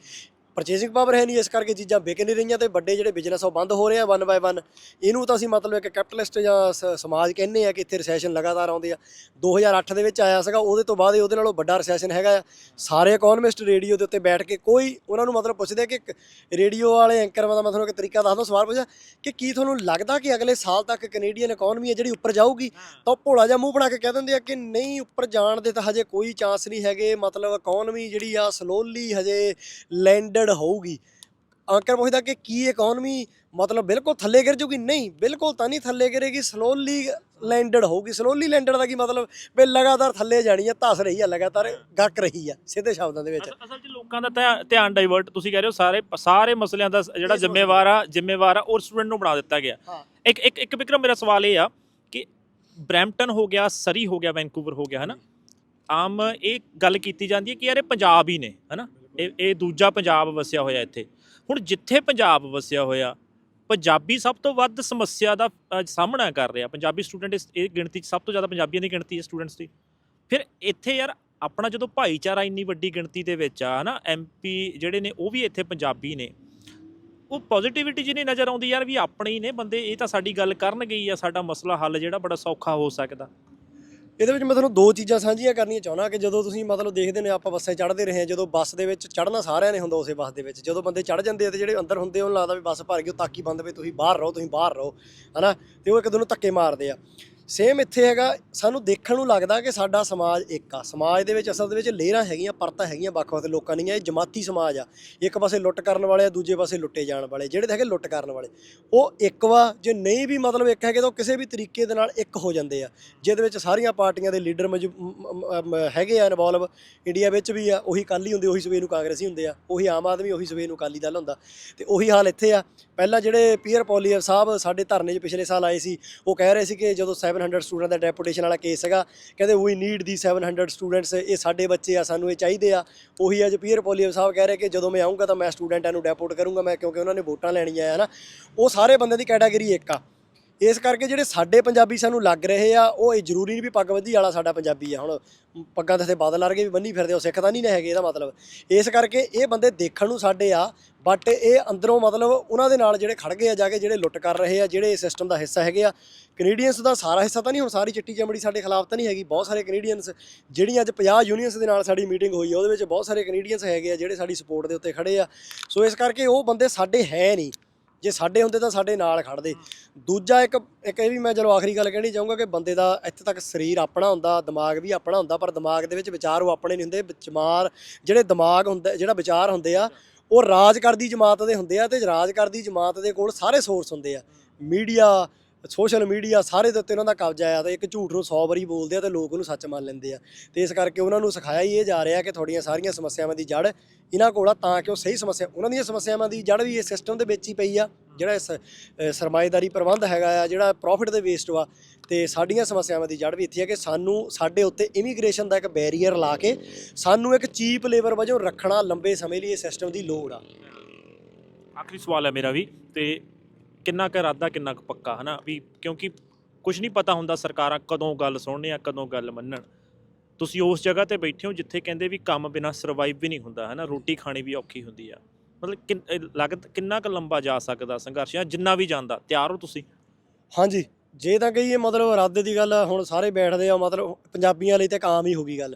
ਪਰਚੇਸਿੰਗ ਪਾਵਰ ਹੈ ਨਹੀਂ ਇਸ ਕਰਕੇ ਚੀਜ਼ਾਂ ਵਿਕ ਨਹੀਂ ਰਹੀਆਂ ਤੇ ਵੱਡੇ ਜਿਹੜੇ ਬਿਜ਼ਨਸ ਉਹ ਬੰਦ ਹੋ ਰਹੇ ਆ ਵਨ ਬਾਏ ਵਨ ਇਹਨੂੰ ਤਾਂ ਅਸੀਂ ਮਤਲਬ ਇੱਕ ਕੈਪੀਟਲਿਸਟ ਜਾਂ ਸ- ਸਮਾਜ ਕਹਿੰਦੇ ਆ ਕਿ ਇੱਥੇ ਰਿਸੈਸ਼ਨ ਲਗਾਤਾਰ ਆਉਂਦੇ ਆ। 2008 ਦੇ ਵਿੱਚ ਆਇਆ ਸੀਗਾ ਉਹਦੇ ਤੋਂ ਬਾਅਦ ਇਹ ਉਹਦੇ ਨਾਲੋਂ ਵੱਡਾ ਰਿਸੈਸ਼ਨ ਹੈਗਾ ਆ। ਸਾਰੇ ਇਕਨੋਮਿਸਟ ਰੇਡੀਓ ਦੇ ਉੱਤੇ ਬੈਠ ਕੇ ਕੋਈ ਉਹਨਾਂ ਨੂੰ ਮਤਲਬ ਪੁੱਛਦੇ ਆ ਕਿ ਰੇਡੀਓ ਵਾਲੇ ਐਂਕਰ ਦਾ ਮੈਂ ਤੁਹਾਨੂੰ ਇੱਕ ਤਰੀਕਾ ਦੱਸਦਾ ਸਵਾਲ ਪੁੱਛਿਆ ਕਿ ਕੀ ਤੁਹਾਨੂੰ ਲੱਗਦਾ ਕਿ ਅਗਲੇ ਸਾਲ ਤੱਕ ਕੈਨੇਡੀਅਨ ਇਕਨੋਮੀ ਹੈ ਜਿਹੜੀ ਉੱਪਰ ਜਾਊਗੀ? ਤਾਂ ਉਹ ਭੋਲਾ ਜਿਹਾ ਮੂੰਹ ਬਣਾ ਕੇ ਕਹਿ ਦਿੰਦੇ ਆ ਕਿ ਨਹੀਂ ਉੱਪਰ ਜਾਣ ਦੇ ਤਾਂ ਹਜੇ ਕੋਈ ਚਾਂਸ ਨਹੀਂ ਹੈਗੇ। ਮਤਲਬ ਇਕਨੋਮੀ ਜਿਹੜੀ ਆ ਸਲੋਲੀ ਹਜੇ ਲੈਂਡਡ ਹੋਊਗੀ। ਅੰਕਰ ਪੁੱਛਦਾ ਕਿ ਕੀ ਇਕਨੋਮੀ ਮਤਲਬ ਬਿਲਕੁਲ ਥੱਲੇ ਗਿਰ ਜੂਗੀ? ਨਹੀਂ ਬਿਲਕੁਲ ਤਾਂ ਨਹੀਂ ਥੱਲੇ ਗਿਰੇਗੀ ਸਲੋਲੀ ਲੈਂਡਡ ਹੋਊਗੀ। ਸਲੋਲੀ ਲੈਂਡਡ ਦਾ ਕੀ ਮਤਲਬ? ਵੀ ਲਗਾਤਾਰ ਥੱਲੇ ਜਾਣੀ ਆ ਧਸ ਰਹੀ ਆ ਲਗਾਤਾਰ ਗੱਕ ਰਹੀ ਆ ਸਿੱਧੇ ਸ਼ਬਦਾਂ ਦੇ ਵਿੱਚ। ਅਸਲ 'ਚ ਲੋਕਾਂ ਦਾ ਧਿਆ- ਧਿਆਨ ਡਾਈਵਰਟ ਤੁਸੀਂ ਕਹਿ ਰਹੇ ਹੋ ਸਾਰੇ ਸਾਰੇ ਮਸਲਿਆਂ ਦਾ ਜਿਹੜਾ ਜ਼ਿੰਮੇਵਾਰ ਆ ਜ਼ਿੰਮੇਵਾਰ ਆ ਉਹ ਸਟੂਡੈਂਟ ਨੂੰ ਬਣਾ ਦਿੱਤਾ ਗਿਆ। ਇੱਕ ਇੱਕ ਇੱਕ ਵਿਕਰਮ ਮੇਰਾ ਸਵਾਲ ਇਹ ਆ ਕਿ ਬ੍ਰੈਂਪਟਨ ਹੋ ਗਿਆ ਸਰੀ ਹੋ ਗਿਆ ਵੈਨਕੂਵਰ ਹੋ ਗਿਆ ਹਨਾ? ਆਮ ਇਹ ਗੱਲ ਕੀਤੀ ਜਾਂਦੀ ਹੈ ਕਿ ਯਾਰ ਇਹ ਪੰਜਾਬ ਹੀ ਨੇ ਹਨਾ? ਇਹ ਇਹ ਦੂਜਾ ਪੰਜਾਬ ਵਸਿਆ ਹੋਇਆ ਇੱਥੇ। ਹੁਣ ਜਿੱਥੇ ਪੰਜਾਬ ਵਸਿਆ ਹੋਇਆ ਪੰਜਾਬੀ ਸਭ ਤੋਂ ਵੱਧ ਸਮੱਸਿਆ ਦਾ ਅ, ਸਾਹਮਣਾ ਕਰ ਰਿਹਾ। ਪੰਜਾਬੀ ਸਟੂਡੈਂਟ ਇਸ ਇਹ ਗਿਣਤੀ 'ਚ ਸਭ ਤੋਂ ਜ਼ਿਆਦਾ ਪੰਜਾਬੀਆਂ ਦੀ ਗਿਣਤੀ ਹੈ ਸਟੂਡੈਂਟਸ ਦੀ। ਫਿਰ ਇੱਥੇ ਯਾਰ ਆਪਣਾ ਜਦੋਂ ਭਾਈਚਾਰਾ ਇੰਨੀ ਵੱਡੀ ਗਿਣਤੀ ਦੇ ਵਿੱਚ ਆ ਹਨਾ ਐਮਪੀ ਜਿਹੜੇ ਨੇ ਉਹ ਵੀ ਇੱਥੇ ਪੰਜਾਬੀ ਨੇ। ਉਹ ਪੋਜ਼ਿਟਿਵਿਟੀ ਜਿਹੀ ਨਜ਼ਰ ਆਉਂਦੀ ਯਾਰ ਵੀ ਆਪਣੇ ਹੀ ਨੇ ਬੰਦੇ ਇਹ ਤਾਂ ਸਾਡੀ ਗੱਲ ਕਰਨਗੇ ਹੀ ਆ ਸਾਡਾ ਮਸਲਾ ਹੱਲ ਜਿਹੜਾ ਬੜਾ ਸੌਖਾ ਹੋ ਸਕਦਾ। ਇਹਦੇ ਵਿੱਚ ਮੈਂ ਤੁਹਾਨੂੰ ਦੋ ਚੀਜ਼ਾਂ ਸਾਂਝੀਆਂ ਕਰਨੀਆਂ ਚਾਹੁੰਦਾ ਕਿ ਜਦੋਂ ਤੁਸੀਂ ਮਤਲਬ ਦੇਖਦੇ ਨੇ ਆਪਾਂ ਬੱਸਾਂ ਚੜ੍ਹਦੇ ਰਹੇ ਹਾਂ, ਜਦੋਂ ਬੱਸ ਦੇ ਵਿੱਚ ਚੜ੍ਹਨਾ ਸਾਰਿਆਂ ਨੇ ਹੁੰਦਾ ਉਸੇ ਬੱਸ ਦੇ ਵਿੱਚ, ਜਦੋਂ ਬੰਦੇ ਚੜ੍ਹ ਜਾਂਦੇ ਆ ਤੇ ਜਿਹੜੇ ਅੰਦਰ ਹੁੰਦੇ ਉਹਨਾਂ ਲੱਗਦਾ ਵੀ ਬੱਸ ਭਰ ਗਈ, ਉਹ ਤਾਕੀ ਬੰਦ ਵੀ ਤੁਸੀਂ ਬਾਹਰ ਰਹੋ, ਤੁਸੀਂ ਬਾਹਰ ਰਹੋ, ਹਨਾ? ਤੇ ਉਹ ਇੱਕ ਦੂਜੇ ਨੂੰ ਧੱਕੇ ਮਾਰਦੇ ਆ। ਸੇਮ ਇੱਥੇ ਹੈਗਾ, ਸਾਨੂੰ ਦੇਖਣ ਨੂੰ ਲੱਗਦਾ ਕਿ ਸਾਡਾ ਸਮਾਜ ਇੱਕ ਆ। ਸਮਾਜ ਦੇ ਵਿੱਚ ਅਸਲ ਦੇ ਵਿੱਚ ਲੇਅਰਾਂ ਹੈਗੀਆਂ, ਪਰਤਾਂ ਹੈਗੀਆਂ ਵੱਖ-ਵੱਖ ਲੋਕਾਂ ਦੀਆਂ। ਇਹ ਜਮਾਤੀ ਸਮਾਜ ਆ। ਇੱਕ ਪਾਸੇ ਲੁੱਟ ਕਰਨ ਵਾਲੇ ਆ, ਦੂਜੇ ਪਾਸੇ ਲੁੱਟੇ ਜਾਣ ਵਾਲੇ। ਜਿਹੜੇ ਤਾਂ ਹੈਗੇ ਲੁੱਟ ਕਰਨ ਵਾਲੇ। ਉਹ ਇੱਕ ਵਾ, ਜੇ ਨਹੀਂ ਵੀ ਮਤਲਬ ਇੱਕ ਹੈਗੇ ਤਾਂ ਉਹ ਕਿਸੇ ਵੀ ਤਰੀਕੇ ਦੇ ਨਾਲ ਇੱਕ ਹੋ ਜਾਂਦੇ ਆ। ਜਿਹਦੇ ਵਿੱਚ ਸਾਰੀਆਂ ਪਾਰਟੀਆਂ ਦੇ ਲੀਡਰ ਮੌਜੂ- ਮ- ਹੈਗੇ ਆ ਇਨਵੋਲਵ ਇੰਡੀਆ ਵਿੱਚ ਵੀ ਆ, ਉਹੀ ਕਾਲੀ ਹੁੰਦੇ, ਉਹੀ ਸਵੇਰ ਨੂੰ ਕਾਂਗਰਸੀ ਹੁੰਦੇ ਆ। ਉਹੀ ਆਮ ਆਦਮੀ, ਉਹੀ ਸਵੇਰ ਨੂੰ ਅਕਾਲੀ ਦਲ ਹੁੰਦਾ। ਤੇ ਉਹੀ ਹਾਲ ਇੱਥੇ ਆ। ਪਹਿਲਾਂ ਜਿਹੜੇ ਪੀਅਰ ਪੋਲੀਅਰ ਸਾਹਿਬ ਸਾਡੇ ਧਰਨੇ 'ਚ ਪਿਛਲੇ ਸਾਲ ਆਏ ਸੀ, ਉਹ ਕਹਿ ਰਹੇ ਸੀ ਕਿ ਜਦੋਂ 700 ਸਟੂਡੈਂਟ ਦਾ ਡੈਪੂਟੇਸ਼ਨ ਵਾਲਾ ਕੇਸ ਹੈਗਾ। ਕਹਿੰਦੇ ਵੀ ਨੀਡ ਦੀ 700 ਸਟੂਡੈਂਟਸ ਇਹ ਸਾਡੇ ਬੱਚੇ ਆ, ਸਾਨੂੰ ਇਹ ਚਾਹੀਦੇ ਆ। ਉਹੀ ਅੱਜ ਪੀਅਰ ਪੋਲੀਅਰ ਸਾਹਿਬ ਕਹਿ ਰਹੇ ਕਿ ਜਦੋਂ ਮੈਂ ਆਉਂਗਾ ਤਾਂ ਮੈਂ ਸਟੂਡੈਂਟਾਂ ਨੂੰ ਡੈਪੂਟ ਕਰੂੰਗਾ ਮੈਂ, ਕਿਉਂਕਿ ਉਹਨਾਂ ਨੇ ਵੋਟਾਂ ਲੈਣੀਆਂ ਆ ਨਾ ਉਹ ਸਾਰੇ ਬੰਦੇ ਦੀ ਕੈਟਾਗਰੀ ਇੱਕ ਆ। ਇਸ ਕਰਕੇ ਜਿਹੜੇ ਸਾਡੇ ਪੰਜਾਬੀ ਸਾਨੂੰ ਲੱਗ ਰਹੇ ਆ, ਉਹ ਇਹ ਜ਼ਰੂਰੀ ਨਹੀਂ ਵੀ ਪੱਗ ਬੱਧੀ ਵਾਲਾ ਸਾਡਾ ਪੰਜਾਬੀ ਆ। ਹੁਣ ਪੱਗਾਂ ਦੇ ਤੇ ਬਾਦਲ ਵਰਗੇ ਵੀ ਬੰਨੀ ਫਿਰਦੇ ਉਹ ਸਿੱਖ ਤਾਂ ਨਹੀਂ ਨਾ ਹੈਗੇ, ਇਹਦਾ ਮਤਲਬ। ਇਸ ਕਰਕੇ ਇਹ ਬੰਦੇ ਦੇਖਣ ਨੂੰ ਸਾਡੇ ਆ ਬਟ ਇਹ ਅੰਦਰੋਂ ਮਤਲਬ ਉਹਨਾਂ ਦੇ ਨਾਲ ਜਿਹੜੇ ਖੜ ਗਏ ਆ, ਜਾ ਕੇ ਜਿਹੜੇ ਲੁੱਟ ਕਰ ਰਹੇ ਆ, ਜਿਹੜੇ ਇਸ ਸਿਸਟਮ ਦਾ ਹਿੱਸਾ ਹੈਗੇ ਆ। ਕੈਨੇਡੀਅਨਸ ਦਾ ਸਾਰਾ ਹਿੱਸਾ ਤਾਂ ਨਹੀਂ, ਹੁਣ ਸਾਰੀ ਚਿੱਟੀ ਚਮੜੀ ਸਾਡੇ ਖਿਲਾਫ ਤਾਂ ਨਹੀਂ ਹੈਗੀ। ਬਹੁਤ ਸਾਰੇ ਕੈਨੇਡੀਅਨਸ ਜਿਹੜੀਆਂ ਅੱਜ 50 ਯੂਨੀਅਨਸ ਦੇ ਨਾਲ ਸਾਡੀ ਮੀਟਿੰਗ ਹੋਈ ਆ, ਉਹਦੇ ਵਿੱਚ ਬਹੁਤ ਸਾਰੇ ਕੈਨੇਡੀਅਨਸ ਹੈਗੇ ਆ, ਜਿਹੜੇ ਸਾਡੀ ਸਪੋਰਟ ਦੇ ਉੱਤੇ ਖੜੇ ਆ। ਸੋ ਇਸ ਕਰਕੇ ਉਹ ਬੰਦੇ ਸਾਡੇ ਹੈ ਨਹੀਂ। ਜੇ ਸਾਡੇ ਹੁੰਦੇ ਤਾਂ ਸਾਡੇ ਨਾਲ ਖੜਦੇ। ਦੂਜਾ ਇੱਕ ਇੱਕ ਇਹ ਵੀ ਮੈਂ ਚਲੋ ਆਖਰੀ ਗੱਲ ਕਹਿਣੀ ਚਾਹੂੰਗਾ ਕਿ ਬੰਦੇ ਦਾ ਇੱਥੇ ਤੱਕ ਸਰੀਰ ਆਪਣਾ ਹੁੰਦਾ, ਦਿਮਾਗ ਵੀ ਆਪਣਾ ਹੁੰਦਾ, ਪਰ ਦਿਮਾਗ ਦੇ ਵਿੱਚ ਵਿਚਾਰ ਉਹ ਆਪਣੇ ਨਹੀਂ ਹੁੰਦੇ। ਵਿਚਾਰ ਜਿਹੜੇ ਦਿਮਾਗ ਹੁੰਦਾ, ਜਿਹੜਾ ਵਿਚਾਰ ਹੁੰਦੇ ਆ, ਉਹ ਰਾਜ ਕਰਦੀ ਜਮਾਤ ਦੇ ਹੁੰਦੇ ਆ ਤੇ ਰਾਜ ਕਰਦੀ ਜਮਾਤ ਦੇ ਕੋਲ ਸਾਰੇ ਸੋਰਸ ਹੁੰਦੇ ਆ। ਮੀਡੀਆ ਸੋਸ਼ਲ ਮੀਡੀਆ ਸਾਰੇ ਦੇ ਉੱਤੇ ਉਹਨਾਂ ਦਾ ਕਬਜ਼ਾ ਆ ਤੇ ਇੱਕ ਝੂਠ ਨੂੰ 100 ਵਾਰੀ ਬੋਲਦੇ ਆ ਤੇ ਲੋਕ ਉਹਨੂੰ ਸੱਚ ਮੰਨ ਲੈਂਦੇ ਆ। ਤੇ ਇਸ ਕਰਕੇ ਉਹਨਾਂ ਨੂੰ ਸਿਖਾਇਆ ਹੀ ਇਹ ਜਾ ਰਿਹਾ ਕਿ ਤੁਹਾਡੀਆਂ ਸਾਰੀਆਂ ਸਮੱਸਿਆਵਾਂ ਦੀ ਜੜ ਇਹਨਾਂ ਕੋਲ ਆ ਤਾਂ ਕਿ ਉਹ ਸਹੀ ਸਮੱਸਿਆ, ਉਹਨਾਂ ਦੀਆਂ ਸਮੱਸਿਆਵਾਂ ਦੀ ਜੜ ਵੀ ਇਸ ਸਿਸਟਮ ਦੇ ਵਿੱਚ ਹੀ ਪਈ ਆ, ਜਿਹੜਾ ਇਸ ਸਰਮਾਏਦਾਰੀ ਪ੍ਰਬੰਧ ਹੈਗਾ ਆ, ਜਿਹੜਾ ਪ੍ਰੋਫਿਟ ਦੇ ਵੇਸਟ ਵਾ, ਤੇ ਸਾਡੀਆਂ ਸਮੱਸਿਆਵਾਂ ਦੀ ਜੜ ਵੀ ਇੱਥੇ ਆ ਕਿ ਸਾਨੂੰ ਸਾਡੇ ਉੱਤੇ ਇਮੀਗ੍ਰੇਸ਼ਨ ਦਾ ਇੱਕ ਬੈਰੀਅਰ ਲਾ ਕੇ ਸਾਨੂੰ ਇੱਕ ਚੀਪ ਲੇਬਰ ਵਜੋਂ ਰੱਖਣਾ ਲੰਬੇ ਸਮੇਂ ਲਈ ਇਹ ਸਿਸਟਮ ਦੀ ਲੋੜ ਆ। ਆਖਰੀ ਸਵਾਲ ਹੈ ਮੇਰਾ ਵੀ, ਤੇ ਕਿੰਨਾ ਕੁ ਇਰਾਦਾ, ਕਿੰਨਾ ਕੁ ਪੱਕਾ, ਹਨਾ? ਵੀ ਕਿਉਂਕਿ ਕੁਝ ਨਹੀਂ ਪਤਾ ਹੁੰਦਾ ਸਰਕਾਰਾਂ ਕਦੋਂ ਗੱਲ ਸੁਣਨੇ ਆ ਕਦੋਂ ਗੱਲ ਮੰਨਣ। ਤੁਸੀਂ ਉਸ ਜਗ੍ਹਾ ਤੇ ਬੈਠੇ ਹੋ ਜਿੱਥੇ ਕਹਿੰਦੇ ਵੀ ਕੰਮ ਬਿਨਾ ਸਰਵਾਈਵ ਵੀ ਨਹੀਂ ਹੁੰਦਾ, ਹਨਾ? ਰੋਟੀ ਖਾਣੀ ਵੀ ਔਖੀ ਹੁੰਦੀ ਆ। ਮਤਲਬ ਕਿੰਨ- ਇਹ ਲੱਗਦਾ ਕਿੰਨਾ ਕੁ ਲੰਬਾ ਜਾ ਸਕਦਾ ਸੰਘਰਸ਼, ਜਾਂ ਜਿੰਨਾ ਵੀ ਜਾਂਦਾ, ਤਿਆਰ ਹੋ ਤੁਸੀਂ? ਹਾਂਜੀ। ਜੇ ਤਾਂ ਕਹੀਏ ਮਤਲਬ ਇਰਾਦੇ ਦੀ ਗੱਲ, ਹੁਣ ਸਾਰੇ ਬੈਠਦੇ ਆ, ਮਤਲਬ ਪੰਜਾਬੀਆਂ ਲਈ ਤਾਂ ਇੱਕ ਆਮ ਹੀ ਹੋ ਗਈ ਗੱਲ।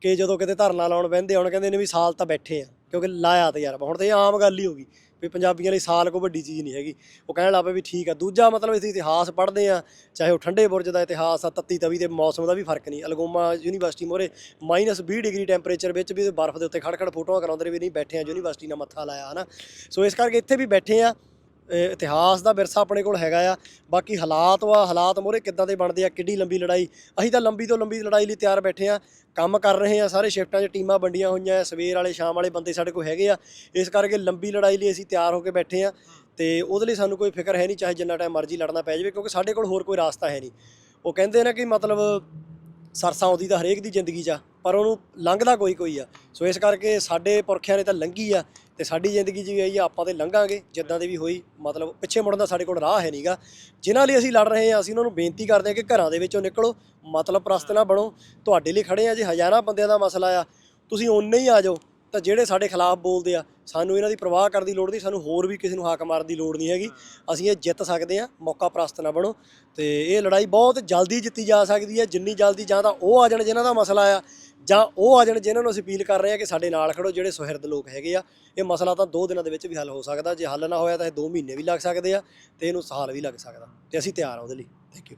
ਕਿ ਜਦੋਂ ਕਿਤੇ ਧਰਨਾ ਲਾਉਣ ਬਹਿੰਦੇ ਹੁਣ ਕਹਿੰਦੇ ਨੇ ਵੀ ਸਾਲ ਤਾਂ ਬੈਠੇ ਆ। ਕਿਉਂਕਿ ਲਾਇਆ ਤਜਰਬਾ ਹੁਣ ਤਾਂ ਇਹ ਆਮ ਗੱਲ ਹੀ ਹੋ ਗਈ ਵੀ ਪੰਜਾਬੀਆਂ ਲਈ ਸਾਲ ਕੋ ਵੱਡੀ ਚੀਜ਼ ਨਹੀਂ ਹੈਗੀ। ਉਹ ਕਹਿਣ ਲੱਗ ਪਏ ਵੀ ਠੀਕ ਆ, ਦੂਜਾ ਮਤਲਬ ਅਸੀਂ ਇਤਿਹਾਸ ਪੜ੍ਹਦੇ ਆ ਚਾਹੇ ਉਹ ਠੰਡੇ ਬੁਰਜ ਦਾ ਇਤਿਹਾਸ ਆ, ਤੱਤੀ ਤਵੀ ਦੇ ਮੌਸਮ ਦਾ ਵੀ ਫ਼ਰਕ ਨਹੀਂ। ਅਲਗੋਮਾ ਯੂਨੀਵਰਸਿਟੀ ਮੋਰੇ -20 ਡਿਗਰੀ ਟੈਂਪਰੇਚਰ ਵਿੱਚ ਵੀ ਬਰਫ਼ ਦੇ ਉੱਤੇ ਖੜਖੜ ਫੋਟੋਆਂ ਕਰਾਉਂਦੇ ਨੇ ਵੀ ਨਹੀਂ ਬੈਠੇ ਆ, ਯੂਨੀਵਰਸਿਟੀ ਨਾਲ ਮੱਥਾ ਲਾਇਆ, ਹਨਾ। ਸੋ ਇਸ ਕਰਕੇ ਇੱਥੇ ਵੀ ਬੈਠੇ ਆ ਇਤਿਹਾਸ ਦਾ ਵਿਰਸਾ ਆਪਣੇ ਕੋਲ ਹੈਗਾ ਆ। ਬਾਕੀ ਹਾਲਾਤ ਵਾ, ਹਾਲਾਤ ਮੋਰੇ ਕਿੱਦਾਂ ਦੇ ਬਣਦੇ ਆ, ਕਿੱਡੀ ਲੰਬੀ ਲੜਾਈ। ਅਸੀਂ ਤਾਂ ਲੰਬੀ ਤੋਂ ਲੰਬੀ ਲੜਾਈ ਲਈ ਤਿਆਰ ਬੈਠੇ ਆ, ਕੰਮ ਕਰ ਰਹੇ ਆ, ਸਾਰੇ ਸ਼ਿਫਟਾਂ 'ਚ ਟੀਮਾਂ ਵੰਡੀਆਂ ਹੋਈਆਂ ਆ, ਸਵੇਰ ਵਾਲੇ, ਸ਼ਾਮ ਵਾਲੇ ਬੰਦੇ ਸਾਡੇ ਕੋਲ ਹੈਗੇ ਆ। ਇਸ ਕਰਕੇ ਲੰਬੀ ਲੜਾਈ ਲਈ ਅਸੀਂ ਤਿਆਰ ਹੋ ਕੇ ਬੈਠੇ ਆ ਤੇ ਉਹਦੇ ਲਈ ਸਾਨੂੰ ਕੋਈ ਫਿਕਰ ਹੈ ਨਹੀਂ, ਚਾਹੇ ਜਿੰਨਾ ਟਾਈਮ ਮਰਜ਼ੀ ਲੜਨਾ ਪੈ ਜਾਵੇ, ਕਿਉਂਕਿ ਸਾਡੇ ਕੋਲ ਹੋਰ ਕੋਈ ਰਾਸਤਾ ਹੈ ਨਹੀਂ। ਉਹ ਕਹਿੰਦੇ ਨੇ ਕਿ ਮਤਲਬ ਸਰਸਾਂ ਆਉਂਦੀ ਤਾਂ ਹਰੇਕ ਦੀ ਜ਼ਿੰਦਗੀ 'ਚ ਆ, ਪਰ ਉਹਨੂੰ ਲੰਘਦਾ ਕੋਈ ਕੋਈ ਆ। ਸੋ ਇਸ ਕਰਕੇ ਸਾਡੇ ਪੁਰਖਿਆਂ ਨੇ ਤਾਂ ਲੰਘੀ ਆ ਤੇ ਸਾਡੀ ਜ਼ਿੰਦਗੀ 'ਚ ਆਈ ਆ, ਆਪਾਂ ਤੇ ਲੰਘਾਂਗੇ, ਜਿੱਦਾਂ ਦੇ ਵੀ ਹੋਈ। ਮਤਲਬ ਪਿੱਛੇ ਮੁੜਨ ਦਾ ਸਾਡੇ ਕੋਲ ਰਾਹ ਹੈ ਨਹੀਂਗਾ ਜਿਨ੍ਹਾਂ ਲਈ ਅਸੀਂ ਲੜ ਰਹੇ ਹਾਂ, ਅਸੀਂ ਉਹਨਾਂ ਨੂੰ ਬੇਨਤੀ ਕਰਦੇ ਹਾਂ ਕਿ ਘਰਾਂ ਦੇ ਵਿੱਚੋਂ ਨਿਕਲੋ, ਮਤਲਬ ਪ੍ਰਸਤ ਨਾ ਬਣੋ। ਤੁਹਾਡੇ ਲਈ ਖੜੇ ਆ ਜੇ ਹਜ਼ਾਰਾਂ ਬੰਦਿਆਂ ਦਾ ਮਸਲਾ ਆ, ਤੁਸੀਂ ਓਨੇ ਹੀ ਆ ਜਾਓ। ਤਾਂ ਜਿਹੜੇ ਸਾਡੇ ਖਿਲਾਫ ਬੋਲਦੇ ਆ, ਸਾਨੂੰ ਇਹਨਾਂ ਦੀ ਪਰਵਾਹ ਕਰਨ ਦੀ ਲੋੜ ਨਹੀਂ, ਸਾਨੂੰ ਹੋਰ ਵੀ ਕਿਸੇ ਨੂੰ ਹਾਕ ਮਾਰਨ ਦੀ ਲੋੜ ਨਹੀਂ ਹੈਗੀ। ਅਸੀਂ ਇਹ ਜਿੱਤ ਸਕਦੇ ਆ ਮੌਕਾ ਪ੍ਰਸਤ ਨਾ ਬਣੋ। ਤੇ ਇਹ ਲੜਾਈ ਬਹੁਤ ਜਲਦੀ ਜਿੱਤੀ ਜਾ ਸਕਦੀ ਹੈ, ਜਿੰਨੀ ਜਲਦੀ ਜਾਂ ਤਾਂ ਉਹ ਆ ਜਾਣ ਜਿਨ੍ਹਾਂ ਦਾ ਮਸਲਾ ਆ। ਜਾਂ ਉਹ ਆ ਜਾਣ ਜਿਨ੍ਹਾਂ ਨੂੰ ਅਸੀਂ ਅਪੀਲ ਕਰ ਰਹੇ ਆ ਕਿ ਸਾਡੇ ਨਾਲ ਖੜੋ ਜਿਹੜੇ ਸੁਹਿਰਦ ਲੋਕ ਹੈਗੇ ਆ ਇਹ ਮਸਲਾ ਤਾਂ 2 ਦਿਨਾਂ ਦੇ ਵਿੱਚ ਵੀ ਹੱਲ ਹੋ ਸਕਦਾ ਜੇ ਹੱਲ ਨਾ ਹੋਇਆ ਤਾਂ ਇਹ 2 ਮਹੀਨੇ ਵੀ ਲੱਗ ਸਕਦੇ ਆ ਤੇ ਇਹਨੂੰ ਸਾਲ ਵੀ ਲੱਗ ਸਕਦਾ ਤੇ ਅਸੀਂ ਤਿਆਰ ਆ ਉਹਦੇ ਲਈ। ਥੈਂਕ ਯੂ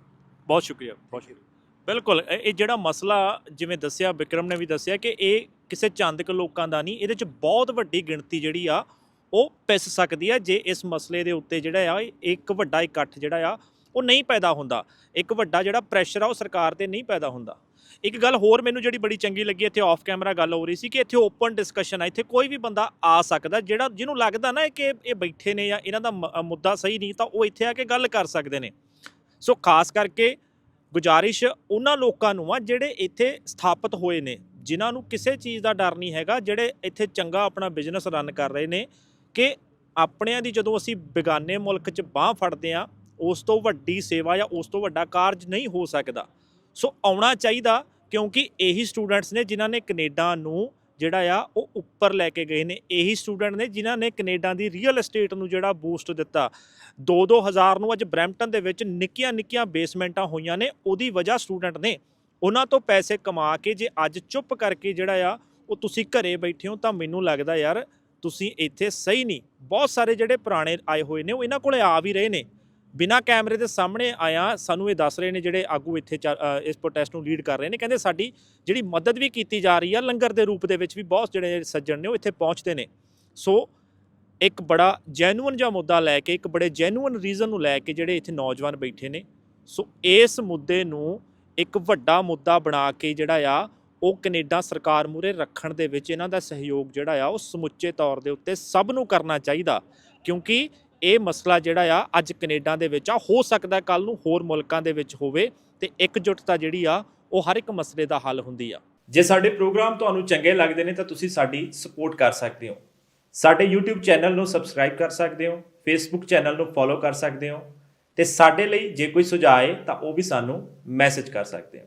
ਬਹੁਤ ਸ਼ੁਕਰੀਆ ਬਹੁਤ ਸ਼ੁਕਰੀਆ। ਬਿਲਕੁਲ ਇਹ ਜਿਹੜਾ ਮਸਲਾ ਜਿਵੇਂ ਦੱਸਿਆ ਵਿਕਰਮ ਨੇ ਵੀ ਦੱਸਿਆ ਕਿ ਇਹ ਕਿਸੇ ਚੰਦਕ ਲੋਕਾਂ ਦਾ ਨਹੀਂ ਇਹਦੇ ਚ ਬਹੁਤ ਵੱਡੀ ਗਿਣਤੀ ਜਿਹੜੀ ਆ ਉਹ ਪਿਸ ਸਕਦੀ ਆ ਜੇ ਇਸ ਮਸਲੇ ਦੇ ਉੱਤੇ ਜਿਹੜਾ ਆ ਇੱਕ ਵੱਡਾ ਇਕੱਠ ਜਿਹੜਾ ਆ ਉਹ ਨਹੀਂ ਪੈਦਾ ਹੁੰਦਾ। ਇੱਕ ਵੱਡਾ ਜਿਹੜਾ ਪ੍ਰੈਸ਼ਰ ਆ ਉਹ ਸਰਕਾਰ ਤੇ ਨਹੀਂ ਪੈਦਾ ਹੁੰਦਾ। ਇੱਕ ਗੱਲ ਹੋਰ ਮੈਨੂੰ ਜਿਹੜੀ ਬੜੀ ਚੰਗੀ ਲੱਗੀ, ਇੱਥੇ ਆਫ ਕੈਮਰਾ ਗੱਲ ਹੋ ਰਹੀ ਸੀ ਕਿ ਇੱਥੇ ਓਪਨ ਡਿਸਕਸ਼ਨ ਆ, ਇੱਥੇ ਕੋਈ ਵੀ ਬੰਦਾ ਆ ਸਕਦਾ, ਜਿਹੜਾ ਜਿਹਨੂੰ ਲੱਗਦਾ ਨਾ ਕਿ ਇਹ ਬੈਠੇ ਨੇ ਜਾਂ ਇਹਨਾਂ ਦਾ ਮ- ਮੁੱਦਾ ਸਹੀ ਨਹੀਂ, ਤਾਂ ਉਹ ਇੱਥੇ ਆ ਕੇ ਗੱਲ ਕਰ ਸਕਦੇ ਨੇ। ਸੋ ਖਾਸ ਕਰਕੇ ਗੁਜ਼ਾਰਿਸ਼ ਉਹਨਾਂ ਲੋਕਾਂ ਨੂੰ ਆ, ਜਿਹੜੇ ਇੱਥੇ ਸਥਾਪਿਤ ਹੋਏ ਨੇ, ਜਿਨ੍ਹਾਂ ਨੂੰ ਕਿਸੇ ਚੀਜ਼ ਦਾ ਡਰ ਨਹੀਂ ਹੈਗਾ, ਜਿਹੜੇ ਇੱਥੇ ਚੰਗਾ ਆਪਣਾ ਬਿਜ਼ਨਸ ਰਨ ਕਰ ਰਹੇ ਨੇ ਕਿ ਆਪਣਿਆਂ ਦੀ ਜਦੋਂ ਅਸੀਂ ਬੇਗਾਨੇ ਮੁਲਕ 'ਚ ਬਾਹ ਫੜਦੇ ਆ, ਉਸ ਤੋਂ ਵੱਡੀ ਸੇਵਾ ਜਾਂ ਉਸ ਤੋਂ ਵੱਡਾ ਕਾਰਜ ਨਹੀਂ ਹੋ ਸਕਦਾ। ਸੋ ਆਉਣਾ ਚਾਹੀਦਾ ਕਿਉਂਕਿ ਇਹੀ ਸਟੂਡੈਂਟਸ ਨੇ ਜਿਨ੍ਹਾਂ ਨੇ ਕੈਨੇਡਾ ਨੂੰ ਜਿਹੜਾ ਆ, ਉਹ ਉੱਪਰ ਲੈ ਕੇ ਗਏ ਨੇ। ਇਹੀ ਸਟੂਡੈਂਟ ਨੇ ਜਿਨ੍ਹਾਂ ਨੇ ਕੈਨੇਡਾ ਦੀ ਰੀਅਲ ਏਸਟੇਟ ਨੂੰ ਜਿਹੜਾ ਬੂਸਟ ਦਿੱਤਾ। 2-2000 ਨੂੰ ਅੱਜ ਬਰੈਂਪਟਨ ਦੇ ਵਿੱਚ ਨਿੱਕੀਆਂ ਨਿੱਕੀਆਂ ਬੇਸਮੈਂਟਾਂ ਹੋਈਆਂ ਨੇ, ਉਹਦੀ ਵਜ੍ਹਾ ਸਟੂਡੈਂਟ ਨੇ। ਉਹਨਾਂ ਤੋਂ ਪੈਸੇ ਕਮਾ ਕੇ ਜੇ ਅੱਜ ਚੁੱਪ ਕਰਕੇ ਜਿਹੜਾ ਆ, ਉਹ ਤੁਸੀਂ ਘਰੇ ਬੈਠੇ ਹੋ ਤਾਂ ਮੈਨੂੰ ਲੱਗਦਾ ਯਾਰ, ਤੁਸੀਂ ਇੱਥੇ ਸਹੀ ਨਹੀਂ। ਬਹੁਤ ਸਾਰੇ ਜਿਹੜੇ ਪੁਰਾਣੇ ਆਏ ਹੋਏ ਨੇ, ਉਹ ਇਹਨਾਂ ਕੋਲੇ ਆ ਵੀ ਰਹੇ ਨੇ। ਬਿਨਾ ਕੈਮਰੇ ਦੇ ਸਾਹਮਣੇ ਆਇਆ, ਸਾਨੂੰ ਇਹ ਦੱਸ ਰਹੇ ਨੇ ਜਿਹੜੇ ਆਗੂ ਇੱਥੇ ਚੱਲ- ਇਸ ਪ੍ਰੋਟੈਸਟ ਨੂੰ ਲੀਡ ਕਰ ਰਹੇ ਨੇ, ਕਹਿੰਦੇ ਸਾਡੀ ਜਿਹੜੀ ਮਦਦ ਵੀ ਕੀਤੀ ਜਾ ਰਹੀ ਆ, ਲੰਗਰ ਦੇ ਰੂਪ ਦੇ ਵਿੱਚ ਵੀ ਬਹੁਤ ਜਿਹੜੇ ਸੱਜਣ ਨੇ ਉਹ ਇੱਥੇ ਪਹੁੰਚਦੇ ਨੇ। ਸੋ ਇੱਕ ਬੜਾ ਜੈਨੂਇਨ ਜਿਹਾ ਮੁੱਦਾ ਲੈ ਕੇ, ਇੱਕ ਬੜੇ ਜੈਨੂਇਨ ਰੀਜ਼ਨ ਨੂੰ ਲੈ ਕੇ ਜਿਹੜੇ ਇੱਥੇ ਨੌਜਵਾਨ ਬੈਠੇ ਨੇ। ਸੋ ਇਸ ਮੁੱਦੇ ਨੂੰ ਇੱਕ ਵੱਡਾ ਮੁੱਦਾ ਬਣਾ ਕੇ ਜਿਹੜਾ ਆ, ਉਹ ਕੈਨੇਡਾ ਸਰਕਾਰ ਮੂਰੇ ਰੱਖਣ ਦੇ ਵਿੱਚ ਇਹਨਾਂ ਦਾ ਸਹਿਯੋਗ ਜਿਹੜਾ ਆ, ਉਹ ਸਮੁੱਚੇ ਤੌਰ ਦੇ ਉੱਤੇ ਸਭ ਨੂੰ ਕਰਨਾ ਚਾਹੀਦਾ। ਕਿਉਂਕਿ ਇਹ ਮਸਲਾ ਜਿਹੜਾ ਆ ਅੱਜ ਕੈਨੇਡਾ ਦੇ ਵਿੱਚ ਆ, ਹੋ ਸਕਦਾ ਕੱਲ ਨੂੰ ਹੋਰ ਮੁਲਕਾਂ ਦੇ ਵਿੱਚ ਹੋਵੇ ਤੇ ਇਕਜੁੱਟਤਾ ਜਿਹੜੀ ਆ, ਉਹ ਹਰ ਇੱਕ ਮਸਲੇ ਦਾ ਹੱਲ ਹੁੰਦੀ ਆ। ਜੇ ਸਾਡੇ ਪ੍ਰੋਗਰਾਮ ਤੁਹਾਨੂੰ ਚੰਗੇ ਲੱਗਦੇ ਨੇ ਤਾਂ ਤੁਸੀਂ ਸਾਡੀ ਸਪੋਰਟ ਕਰ ਸਕਦੇ ਹੋ। ਸਾਡੇ YouTube ਚੈਨਲ ਨੂੰ ਸਬਸਕ੍ਰਾਈਬ ਕਰ ਸਕਦੇ ਹੋ, Facebook ਚੈਨਲ ਨੂੰ ਫੋਲੋ ਕਰ ਸਕਦੇ ਹੋ ਤੇ ਸਾਡੇ ਲਈ ਜੇ ਕੋਈ ਸੁਝਾਅ ਹੈ ਤਾਂ ਉਹ ਵੀ ਸਾਨੂੰ ਮੈਸੇਜ ਕਰ ਸਕਦੇ ਹੋ।